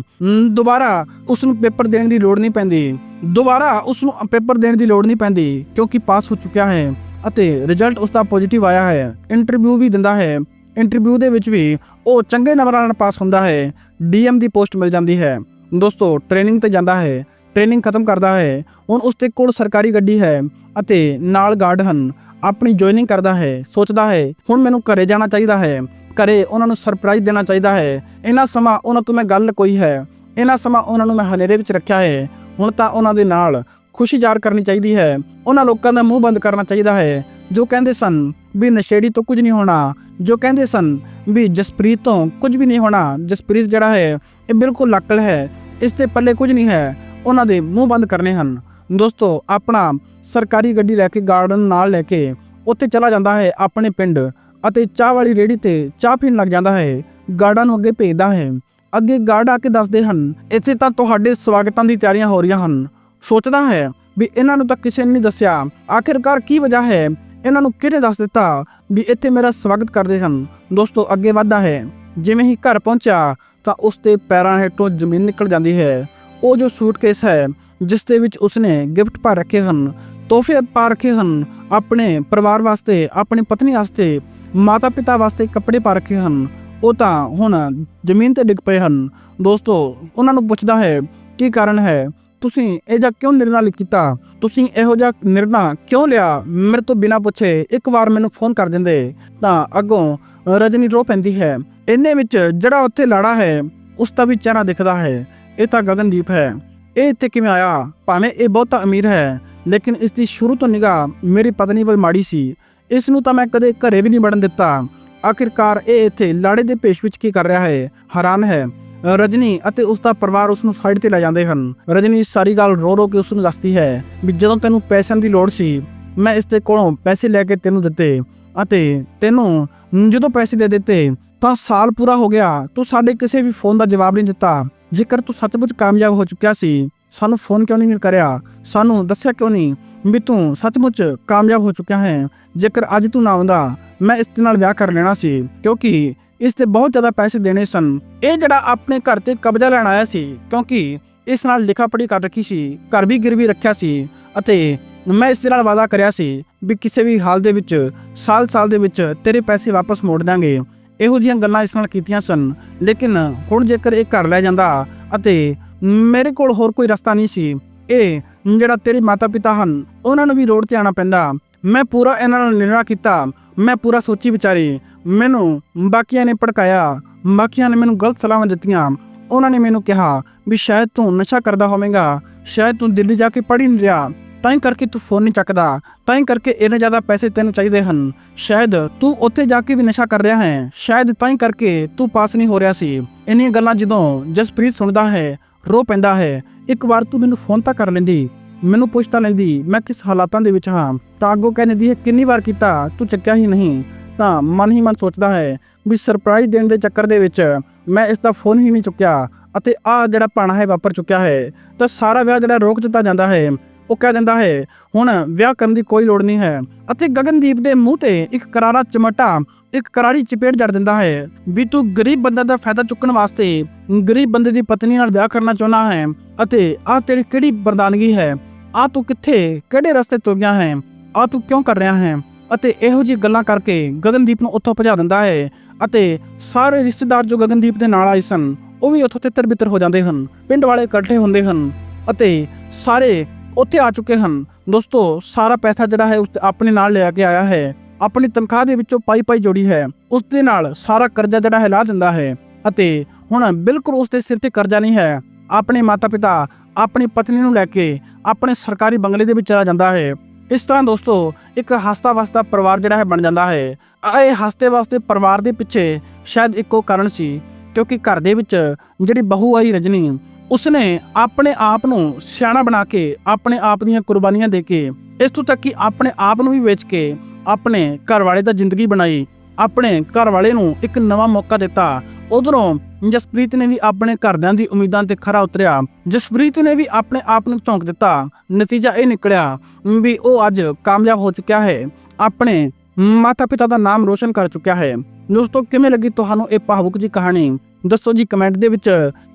ਦੁਬਾਰਾ ਉਸ ਨੂੰ ਪੇਪਰ ਦੇਣ ਦੀ ਲੋੜ ਨਹੀਂ ਪੈਂਦੀ। ਦੁਬਾਰਾ ਉਸ ਨੂੰ ਪੇਪਰ ਦੇਣ ਦੀ ਲੋੜ ਨਹੀਂ ਪੈਂਦੀ ਕਿਉਂਕਿ ਪਾਸ ਹੋ ਚੁੱਕਿਆ ਹੈ ਅਤੇ ਰਿਜ਼ਲਟ ਉਸ ਦਾ ਪੋਜ਼ਿਟਿਵ ਆਇਆ ਹੈ। ਇੰਟਰਵਿਊ ਵੀ ਦਿੰਦਾ ਹੈ। ਇੰਟਰਵਿਊ ਦੇ ਵਿੱਚ ਵੀ ਉਹ ਚੰਗੇ ਨੰਬਰਾਂ ਨਾਲ ਪਾਸ ਹੁੰਦਾ ਹੈ। ਡੀਐਮ ਦੀ ਪੋਸਟ ਮਿਲ ਜਾਂਦੀ ਹੈ। ਦੋਸਤੋ, ਟ੍ਰੇਨਿੰਗ ਤੇ ਜਾਂਦਾ ਹੈ। ਟ੍ਰੇਨਿੰਗ ਖਤਮ ਕਰਦਾ ਹੈ। ਹੁਣ ਉਸ ਦੇ ਕੋਲ ਸਰਕਾਰੀ ਗੱਡੀ ਹੈ ਅਤੇ ਨਾਲ ਗਾਰਡ ਹਨ। ਆਪਣੀ ਜੁਆਇਨਿੰਗ ਕਰਦਾ ਹੈ, ਸੋਚਦਾ ਹੈ, ਹੁਣ ਮੈਨੂੰ ਘਰੇ ਜਾਣਾ ਚਾਹੀਦਾ ਹੈ, ਘਰੇ ਉਹਨਾਂ ਨੂੰ ਸਰਪ੍ਰਾਈਜ਼ ਦੇਣਾ ਚਾਹੀਦਾ ਹੈ। ਇਹਨਾਂ ਸਮਾਂ ਉਹਨਾਂ ਤੋਂ ਮੈਂ ਗੱਲ ਕੋਈ ਹੈ ਇਹਨਾਂ ਸਮਾਂ ਉਹਨਾਂ ਨੂੰ ਮੈਂ ਹਨੇਰੇ ਵਿੱਚ ਰੱਖਿਆ ਹੈ, ਹੁਣ ਤਾਂ ਉਹਨਾਂ ਦੇ ਨਾਲ ਖੁਸ਼ੀ ਜ਼ਾਹਰ ਕਰਨੀ ਚਾਹੀਦੀ ਹੈ। ਉਹਨਾਂ ਲੋਕਾਂ ਦਾ ਮੂੰਹ ਬੰਦ ਕਰਨਾ ਚਾਹੀਦਾ ਹੈ, ਜੋ ਕਹਿੰਦੇ ਸਨ ਵੀ ਨਸ਼ੇੜੀ ਤੋਂ ਕੁਝ ਨਹੀਂ ਹੋਣਾ, ਜੋ ਕਹਿੰਦੇ ਸਨ ਵੀ ਜਸਪ੍ਰੀਤ ਤੋਂ ਕੁਝ ਵੀ ਨਹੀਂ ਹੋਣਾ, ਜਸਪ੍ਰੀਤ ਜਿਹੜਾ ਹੈ, ਇਹ ਬਿਲਕੁਲ ਲੱਕਲ ਹੈ, ਇਸ ਦੇ ਪੱਲੇ ਕੁਝ ਨਹੀਂ ਹੈ, ਉਹਨਾਂ ਦੇ ਮੂੰਹ ਬੰਦ ਕਰਨੇ ਹਨ। ਦੋਸਤੋ, ਆਪਣਾ ਸਰਕਾਰੀ ਗੱਡੀ ਲੈ ਕੇ ਗਾਰਡਨ ਨਾਲ ਲੈ ਕੇ ਉੱਥੇ ਚਲਾ ਜਾਂਦਾ ਹੈ ਆਪਣੇ ਪਿੰਡ ਅਤੇ ਚਾਹ ਵਾਲੀ ਰੇੜੀ ਤੇ ਚਾਹ ਪੀਣ ਲੱਗ ਜਾਂਦਾ ਹੈ, ਗਾਰਡਨ ਨੂੰ ਅੱਗੇ ਭੇਜਦਾ ਹੈ। ਅੱਗੇ ਗਾਰਡ ਆ ਕੇ ਦੱਸਦੇ ਹਨ, ਇੱਥੇ ਤਾਂ ਤੁਹਾਡੇ ਸਵਾਗਤਾਂ ਦੀ ਤਿਆਰੀਆਂ ਹੋ ਰਹੀਆਂ ਹਨ। ਸੋਚਦਾ ਹੈ ਵੀ ਇਹਨਾਂ ਨੂੰ ਤਾਂ ਕਿਸੇ ਨੇ ਨਹੀਂ ਦੱਸਿਆ, ਆਖਿਰਕਾਰ ਕੀ ਵਜ੍ਹਾ ਹੈ? ਇਹਨਾਂ ਨੂੰ ਕਿਹਨੇ ਦੱਸ ਦਿੱਤਾ ਵੀ ਇੱਥੇ ਮੇਰਾ ਸਵਾਗਤ ਕਰਦੇ ਹਨ? ਦੋਸਤੋ, ਅੱਗੇ ਵਧਦਾ ਹੈ, ਜਿਵੇਂ ਹੀ ਘਰ ਪਹੁੰਚਿਆ ਤਾਂ ਉਸ ਦੇ ਪੈਰਾਂ ਹੇਠੋਂ ਜ਼ਮੀਨ ਨਿਕਲ ਜਾਂਦੀ ਹੈ। ਉਹ ਜੋ ਸੂਟਕੇਸ ਹੈ ਜਿਸ ਦੇ ਵਿੱਚ ਉਸਨੇ ਗਿਫਟ ਪਾ ਰੱਖੇ ਹਨ, ਤੋਹਫੇ ਪਾ ਰੱਖੇ ਹਨ, ਆਪਣੇ ਪਰਿਵਾਰ ਵਾਸਤੇ, ਆਪਣੀ ਪਤਨੀ ਵਾਸਤੇ ਮਾਤਾ ਪਿਤਾ ਵਾਸਤੇ ਕੱਪੜੇ ਪਾ ਰੱਖੇ ਹਨ। ਉਹ ਤਾਂ ਹੁਣ ਜ਼ਮੀਨ ਤੇ ਡਿੱਗ ਪਏ ਹਨ। ਦੋਸਤੋ, ਉਹਨਾਂ ਨੂੰ ਪੁੱਛਦਾ ਹੈ, ਕੀ ਕਾਰਨ ਹੈ? ਤੁਸੀਂ ਇਹ ਜਿਹਾ ਕਿਉਂ ਨਿਰਣਾ ਕੀਤਾ? ਤੁਸੀਂ ਇਹੋ ਜਿਹਾ ਨਿਰਣਾ ਕਿਉਂ ਲਿਆ? ਮੇਰੇ ਤੋਂ ਬਿਨਾਂ ਪੁੱਛੇ ਇੱਕ ਵਾਰ ਮੈਨੂੰ ਫੋਨ ਕਰ ਦਿੰਦੇ। ਤਾਂ ਅੱਗੋਂ ਰਜਨੀ ਰੋ ਪੈਂਦੀ ਹੈ। ਇੰਨੇ ਵਿੱਚ ਜਿਹੜਾ ਉੱਥੇ ਲਾੜਾ ਹੈ, ਉਸ ਦਾ ਵੀ ਚਿਹਰਾ ਦਿਖਦਾ ਹੈ। ਇਹ ਤਾਂ ਗਗਨਦੀਪ ਹੈ। ਇਹ ਇੱਥੇ ਕਿਵੇਂ ਆਇਆ? ਭਾਵੇਂ ਇਹ ਬਹੁਤਾ ਅਮੀਰ ਹੈ, ਲੇਕਿਨ ਇਸ ਦੀ ਸ਼ੁਰੂ ਤੋਂ ਨਿਗਾਹ ਮੇਰੀ ਪਤਨੀ ਵੱਲ ਮਾੜੀ ਸੀ। ਇਸ ਨੂੰ ਤਾਂ ਮੈਂ ਕਦੇ ਘਰੇ ਵੀ ਨਹੀਂ ਵੜਨ ਦਿੱਤਾ। ਆਖਿਰਕਾਰ ਇਹ ਇੱਥੇ ਲਾੜੇ ਦੇ ਪੇਸ਼ ਵਿੱਚ ਕੀ ਕਰ ਰਿਹਾ ਹੈ? ਹੈਰਾਨ ਹੈ। ਰਜਨੀ ਅਤੇ ਉਸ ਦਾ ਪਰਿਵਾਰ ਉਸ ਨੂੰ ਸਾਈਡ ਤੇ ਲੈ ਜਾਂਦੇ ਹਨ। ਰਜਨੀ ਸਾਰੀ ਗੱਲ ਰੋ ਰੋ ਕੇ ਉਸ ਨੂੰ ਦੱਸਦੀ ਹੈ ਵੀ ਜਦੋਂ ਤੈਨੂੰ ਪੈਸਿਆਂ ਦੀ ਲੋੜ ਸੀ, ਮੈਂ ਇਸ ਦੇ ਕੋਲੋਂ ਪੈਸੇ ਲੈ ਕੇ ਤੈਨੂੰ ਦਿੱਤੇ ਅਤੇ ਤੈਨੂੰ ਜਦੋਂ ਪੈਸੇ ਦੇ ਦਿੱਤੇ ਤਾਂ ਸਾਲ ਪੂਰਾ ਹੋ ਗਿਆ। ਤੂੰ ਸਾਡੇ ਕਿਸੇ ਵੀ ਫੋਨ ਦਾ ਜਵਾਬ ਨਹੀਂ ਦਿੱਤਾ। ਜੇਕਰ ਤੂੰ ਸੱਚਮੁੱਚ ਕਾਮਯਾਬ ਹੋ ਚੁੱਕਿਆ ਸੀ, ਸਾਨੂੰ ਫੋਨ ਕਿਉਂ ਨਹੀਂ ਕਰਿਆ? ਸਾਨੂੰ ਦੱਸਿਆ ਕਿਉਂ ਨਹੀਂ ਵੀ ਤੂੰ ਸੱਚਮੁੱਚ ਕਾਮਯਾਬ ਹੋ ਚੁੱਕਿਆ ਹੈ? ਜੇਕਰ ਅੱਜ ਤੂੰ ਨਾ ਆਉਂਦਾ, ਮੈਂ ਇਸ ਦੇ ਨਾਲ ਵਿਆਹ ਕਰ ਲੈਣਾ ਸੀ, ਕਿਉਂਕਿ ਇਸ ਤੇ ਬਹੁਤ ਜ਼ਿਆਦਾ ਪੈਸੇ ਦੇਣੇ ਸਨ। ਇਹ ਜਿਹੜਾ ਆਪਣੇ ਘਰ ਤੇ ਕਬਜ਼ਾ ਲੈਣ ਆਇਆ ਸੀ, ਕਿਉਂਕਿ ਇਸ ਨਾਲ ਲਿਖਾ ਪੜੀ ਕਰ ਰੱਖੀ ਸੀ, ਘਰ ਵੀ ਗਿਰਵੀ ਰੱਖਿਆ ਸੀ, ਅਤੇ ਮੈਂ ਇਸ ਦੇ ਨਾਲ ਵਾਅਦਾ ਕਰਿਆ ਸੀ ਵੀ ਕਿਸੇ ਵੀ ਹਾਲ ਦੇ ਵਿੱਚ, ਸਾਲ-ਸਾਲ ਦੇ ਵਿੱਚ ਤੇਰੇ ਪੈਸੇ ਵਾਪਸ ਮੋੜ ਦਾਂਗੇ ਇਹੋ ਜਿਹੀਆਂ ਗੱਲਾਂ ਇਸ ਨਾਲ ਕੀਤੀਆਂ ਸਨ। ਲੇਕਿਨ ਹੁਣ ਜੇਕਰ ਇਹ ਘਰ ਲੈ ਜਾਂਦਾ ਅਤੇ ਮੇਰੇ ਕੋਲ ਹੋਰ ਕੋਈ ਰਸਤਾ ਨਹੀਂ ਸੀ, ਇਹ ਜਿਹੜਾ ਤੇਰੇ ਮਾਤਾ-ਪਿਤਾ ਹਨ, ਉਹਨਾਂ ਨੂੰ ਵੀ ਰੋਡ ਤੇ ਆਣਾ ਪੈਂਦਾ। ਮੈਂ ਪੂਰਾ ਇਹਨਾਂ ਨਾਲ ਨਿਰਣਾ ਕੀਤਾ। ਮੈਂ ਪੂਰਾ ਸੋਚੀ ਵਿਚਾਰੀ। ਮੈਨੂੰ ਬਾਕੀਆਂ ਨੇ ਭੜਕਾਇਆ। ਬਾਕੀਆਂ ਨੇ ਮੈਨੂੰ ਗਲਤ ਸਲਾਹਾਂ ਦਿੱਤੀਆਂ। ਉਹਨਾਂ ਨੇ ਮੈਨੂੰ ਕਿਹਾ ਵੀ ਸ਼ਾਇਦ ਤੂੰ ਨਸ਼ਾ ਕਰਦਾ ਹੋਵੇਂਗਾ। ਸ਼ਾਇਦ ਤੂੰ ਦਿੱਲੀ ਜਾ ਕੇ ਪੜ੍ਹ ਹੀ ਨਹੀਂ ਰਿਹਾ। ਤਾਂ ਹੀ ਕਰਕੇ ਤੂੰ ਫੋਨ ਨਹੀਂ ਚੱਕਦਾ, ਤਾਂ ਹੀ ਕਰਕੇ ਇੰਨੇ ਜ਼ਿਆਦਾ ਪੈਸੇ ਤੈਨੂੰ ਚਾਹੀਦੇ ਹਨ। ਸ਼ਾਇਦ ਤੂੰ ਉੱਥੇ ਜਾ ਕੇ ਵੀ ਨਸ਼ਾ ਕਰ ਰਿਹਾ ਹੈ। ਸ਼ਾਇਦ ਤਾਂ ਹੀ ਕਰਕੇ ਤੂੰ ਪਾਸ ਨਹੀਂ ਹੋ ਰਿਹਾ ਸੀ। ਇੰਨੀਆਂ ਗੱਲਾਂ ਜਦੋਂ ਜਸਪ੍ਰੀਤ ਸੁਣਦਾ ਹੈ, ਰੋ ਪੈਂਦਾ ਹੈ, ਇੱਕ ਵਾਰ ਤੂੰ ਮੈਨੂੰ ਫੋਨ ਤਾਂ ਕਰ ਲੈਂਦੀ, ਮੈਨੂੰ ਪੁੱਛ ਤਾਂ ਲੈਂਦੀ, ਮੈਂ ਕਿਸ ਹਾਲਾਤਾਂ ਦੇ ਵਿੱਚ ਹਾਂ? ਤਾਂ ਅੱਗੋਂ ਕਹਿੰਦੀ ਹੈ, ਕਿੰਨੀ ਵਾਰ ਕੀਤਾ, ਤੂੰ ਚੱਕਿਆ ਹੀ ਨਹੀਂ। ਤਾਂ ਮਨ ਹੀ ਮਨ ਸੋਚਦਾ ਹੈ ਵੀ ਸਰਪ੍ਰਾਈਜ਼ ਦੇਣ ਦੇ ਚੱਕਰ ਦੇ ਵਿੱਚ ਮੈਂ ਇਸ ਦਾ ਫੋਨ ਹੀ ਨਹੀਂ ਚੁੱਕਿਆ, ਅਤੇ ਆ ਜਿਹੜਾ ਪਾਣਾ ਹੈ ਵਾਪਰ ਚੁੱਕਿਆ ਹੈ। ਤਾਂ ਸਾਰਾ ਵਿਆਹ ਜਿਹੜਾ ਰੋਕ ਦਿੱਤਾ ਜਾਂਦਾ ਹੈ। ਉਹ ਕਹਿ ਦਿੰਦਾ ਹੈ, ਹੁਣ ਵਿਆਹ ਕਰਨ ਦੀ ਕੋਈ ਲੋੜ ਨਹੀਂ ਹੈ। ਅਤੇ ਗਗਨਦੀਪ ਦੇ ਮੂੰਹ ਤੇ ਇੱਕ ਕਰਾਰਾ ਚਮਟਾ, ਇੱਕ ਕਰਾਰੀ ਚਪੇੜ ਜੜ ਦਿੰਦਾ ਹੈ। ਵੀ ਤੂੰ ਗਰੀਬ ਬੰਦਾ ਦਾ ਫਾਇਦਾ ਚੁੱਕਣ ਵਾਸਤੇ ਗਰੀਬ ਬੰਦੇ ਦੀ ਪਤਨੀ ਨਾਲ ਵਿਆਹ ਕਰਨਾ ਚਾਹੁੰਦਾ ਹੈ ਅਤੇ ਆ ਤੇਰੀ ਕਿਹੜੀ ਬਰਦਾਨਗੀ ਹੈ? ਆ ਤੂੰ ਕਿੱਥੇ, ਕਿਹੜੇ ਰਸਤੇ ਤੁਰ ਗਿਆ ਹੈ? ਆ ਤੂੰ ਕਿਉਂ ਕਰ ਰਿਹਾ ਹੈ? ਅਤੇ ਇਹੋ ਜਿਹੀ ਗੱਲਾਂ ਕਰਕੇ ਗਗਨਦੀਪ ਨੂੰ ਉੱਥੋਂ ਭਜਾ ਦਿੰਦਾ ਹੈ ਅਤੇ ਸਾਰੇ ਰਿਸ਼ਤੇਦਾਰ ਜੋ ਗਗਨਦੀਪ ਦੇ ਨਾਲ ਆਏ ਸਨ, ਉਹ ਵੀ ਉੱਥੋਂ ਤਿੱਤਰ ਬਿੱਤਰ ਹੋ ਜਾਂਦੇ ਹਨ, ਪਿੰਡ ਵਾਲੇ ਇਕੱਠੇ ਹੁੰਦੇ ਹਨ ਅਤੇ ਸਾਰੇ ਉੱਥੇ ਆ ਚੁੱਕੇ ਹਨ। ਦੋਸਤੋ, ਸਾਰਾ ਪੈਸਾ ਜਿਹੜਾ ਹੈ ਉਸ ਆਪਣੇ ਨਾਲ ਲੈ ਕੇ ਆਇਆ ਹੈ। ਆਪਣੀ ਤਨਖਾਹ ਦੇ ਵਿੱਚੋਂ ਪਾਈ ਪਾਈ ਜੋੜੀ ਹੈ। ਉਸ ਦੇ ਨਾਲ ਸਾਰਾ ਕਰਜ਼ਾ ਜਿਹੜਾ ਹੈ ਲਾ ਦਿੰਦਾ ਹੈ। ਅਤੇ ਹੁਣ ਬਿਲਕੁਲ ਉਸ ਦੇ ਸਿਰ ਤੇ ਕਰਜ਼ਾ ਨਹੀਂ ਹੈ। ਆਪਣੇ ਮਾਤਾ-ਪਿਤਾ, ਆਪਣੀ ਪਤਨੀ ਨੂੰ ਲੈ ਕੇ ਆਪਣੇ ਸਰਕਾਰੀ ਬੰਗਲੇ ਦੇ ਵਿੱਚ ਚਲਾ ਜਾਂਦਾ ਹੈ। ਇਸ ਤਰ੍ਹਾਂ ਦੋਸਤੋ, ਇੱਕ ਹਸਤਾ ਵਸਦਾ ਪਰਿਵਾਰ ਜਿਹੜਾ ਹੈ ਬਣ ਜਾਂਦਾ ਹੈ। ਇਹ ਹਸਤੇ ਵਸਦੇ ਪਰਿਵਾਰ ਦੇ ਪਿੱਛੇ ਸ਼ਾਇਦ ਇੱਕੋ ਕਾਰਨ ਸੀ, ਕਿਉਂਕਿ ਘਰ ਦੇ ਵਿੱਚ ਜਿਹੜੀ ਬਹੂ ਆਈ ਰਜਨੀ ਉਸਨੇ ਆਪਣੇ ਆਪ ਨੂੰ ਸਿਆਣਾ ਬਣਾ ਕੇ ਆਪਣੇ ਆਪ ਦੀਆਂ ਕੁਰਬਾਨੀਆਂ ਦੇ ਕੇ ਇਸ ਤੋਂ ਤੱਕ ਕਿ ਆਪਣੇ ਆਪ ਨੂੰ ਵੀ ਵੇਚ ਕੇ ਆਪਣੇ ਘਰ ਵਾਲੇ ਦਾ ਜ਼ਿੰਦਗੀ ਬਣਾਈ, ਆਪਣੇ ਘਰ ਵਾਲੇ ਨੂੰ ਇੱਕ ਨਵਾਂ ਮੌਕਾ ਦਿੱਤਾ। ਉਧਰੋਂ ਜਸਪ੍ਰੀਤ ਨੇ ਵੀ ਆਪਣੇ ਘਰਦਿਆਂ ਦੀ ਉਮੀਦਾਂ ਤੇ ਖਰਾ ਉਤਰਿਆ। ਜਸਪ੍ਰੀਤ ਨੇ ਵੀ ਆਪਣੇ ਆਪ ਨੂੰ ਝੋਂਕ ਦਿੱਤਾ। ਨਤੀਜਾ ਇਹ ਨਿਕਲਿਆ ਵੀ ਉਹ ਅੱਜ ਕਾਮਯਾਬ ਹੋ ਚੁੱਕਿਆ ਹੈ। ਆਪਣੇ ਮਾਤਾ ਪਿਤਾ ਦਾ ਨਾਮ ਰੋਸ਼ਨ ਕਰ ਚੁੱਕਿਆ ਹੈ। ਦੋਸਤੋ, ਕਿਵੇਂ ਲੱਗੀ ਤੁਹਾਨੂੰ ਇਹ ਭਾਵੁਕ ਜੀ ਕਹਾਣੀ? ਦੱਸੋ ਜੀ ਕਮੈਂਟ ਦੇ ਵਿੱਚ।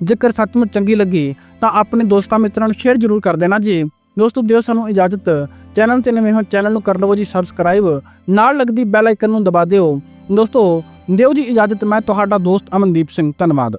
ਜੇਕਰ ਸੱਚਮੁੱਚ ਚੰਗੀ ਲੱਗੀ, ਤਾਂ ਆਪਣੇ ਦੋਸਤਾਂ ਮਿੱਤਰਾਂ ਨੂੰ ਸ਼ੇਅਰ ਜ਼ਰੂਰ ਕਰ ਦੇਣਾ ਜੀ। ਦੋਸਤੋ, ਦਿਓ ਸਾਨੂੰ ਇਜਾਜ਼ਤ। ਚੈਨਲ ਤੇ ਨਵੇਂ ਹੋ, ਚੈਨਲ ਨੂੰ ਕਰ ਲਵੋ ਜੀ ਸਬਸਕ੍ਰਾਈਬ ਨਾਲ ਲੱਗਦੀ ਬੈਲ ਆਈਕਨ ਨੂੰ ਦਬਾ ਦਿਓ। ਦੋਸਤੋ, ਦਿਓ ਜੀ ਇਜਾਜ਼ਤ। ਮੈਂ ਤੁਹਾਡਾ ਦੋਸਤ ਅਮਨਦੀਪ ਸਿੰਘ। ਧੰਨਵਾਦ।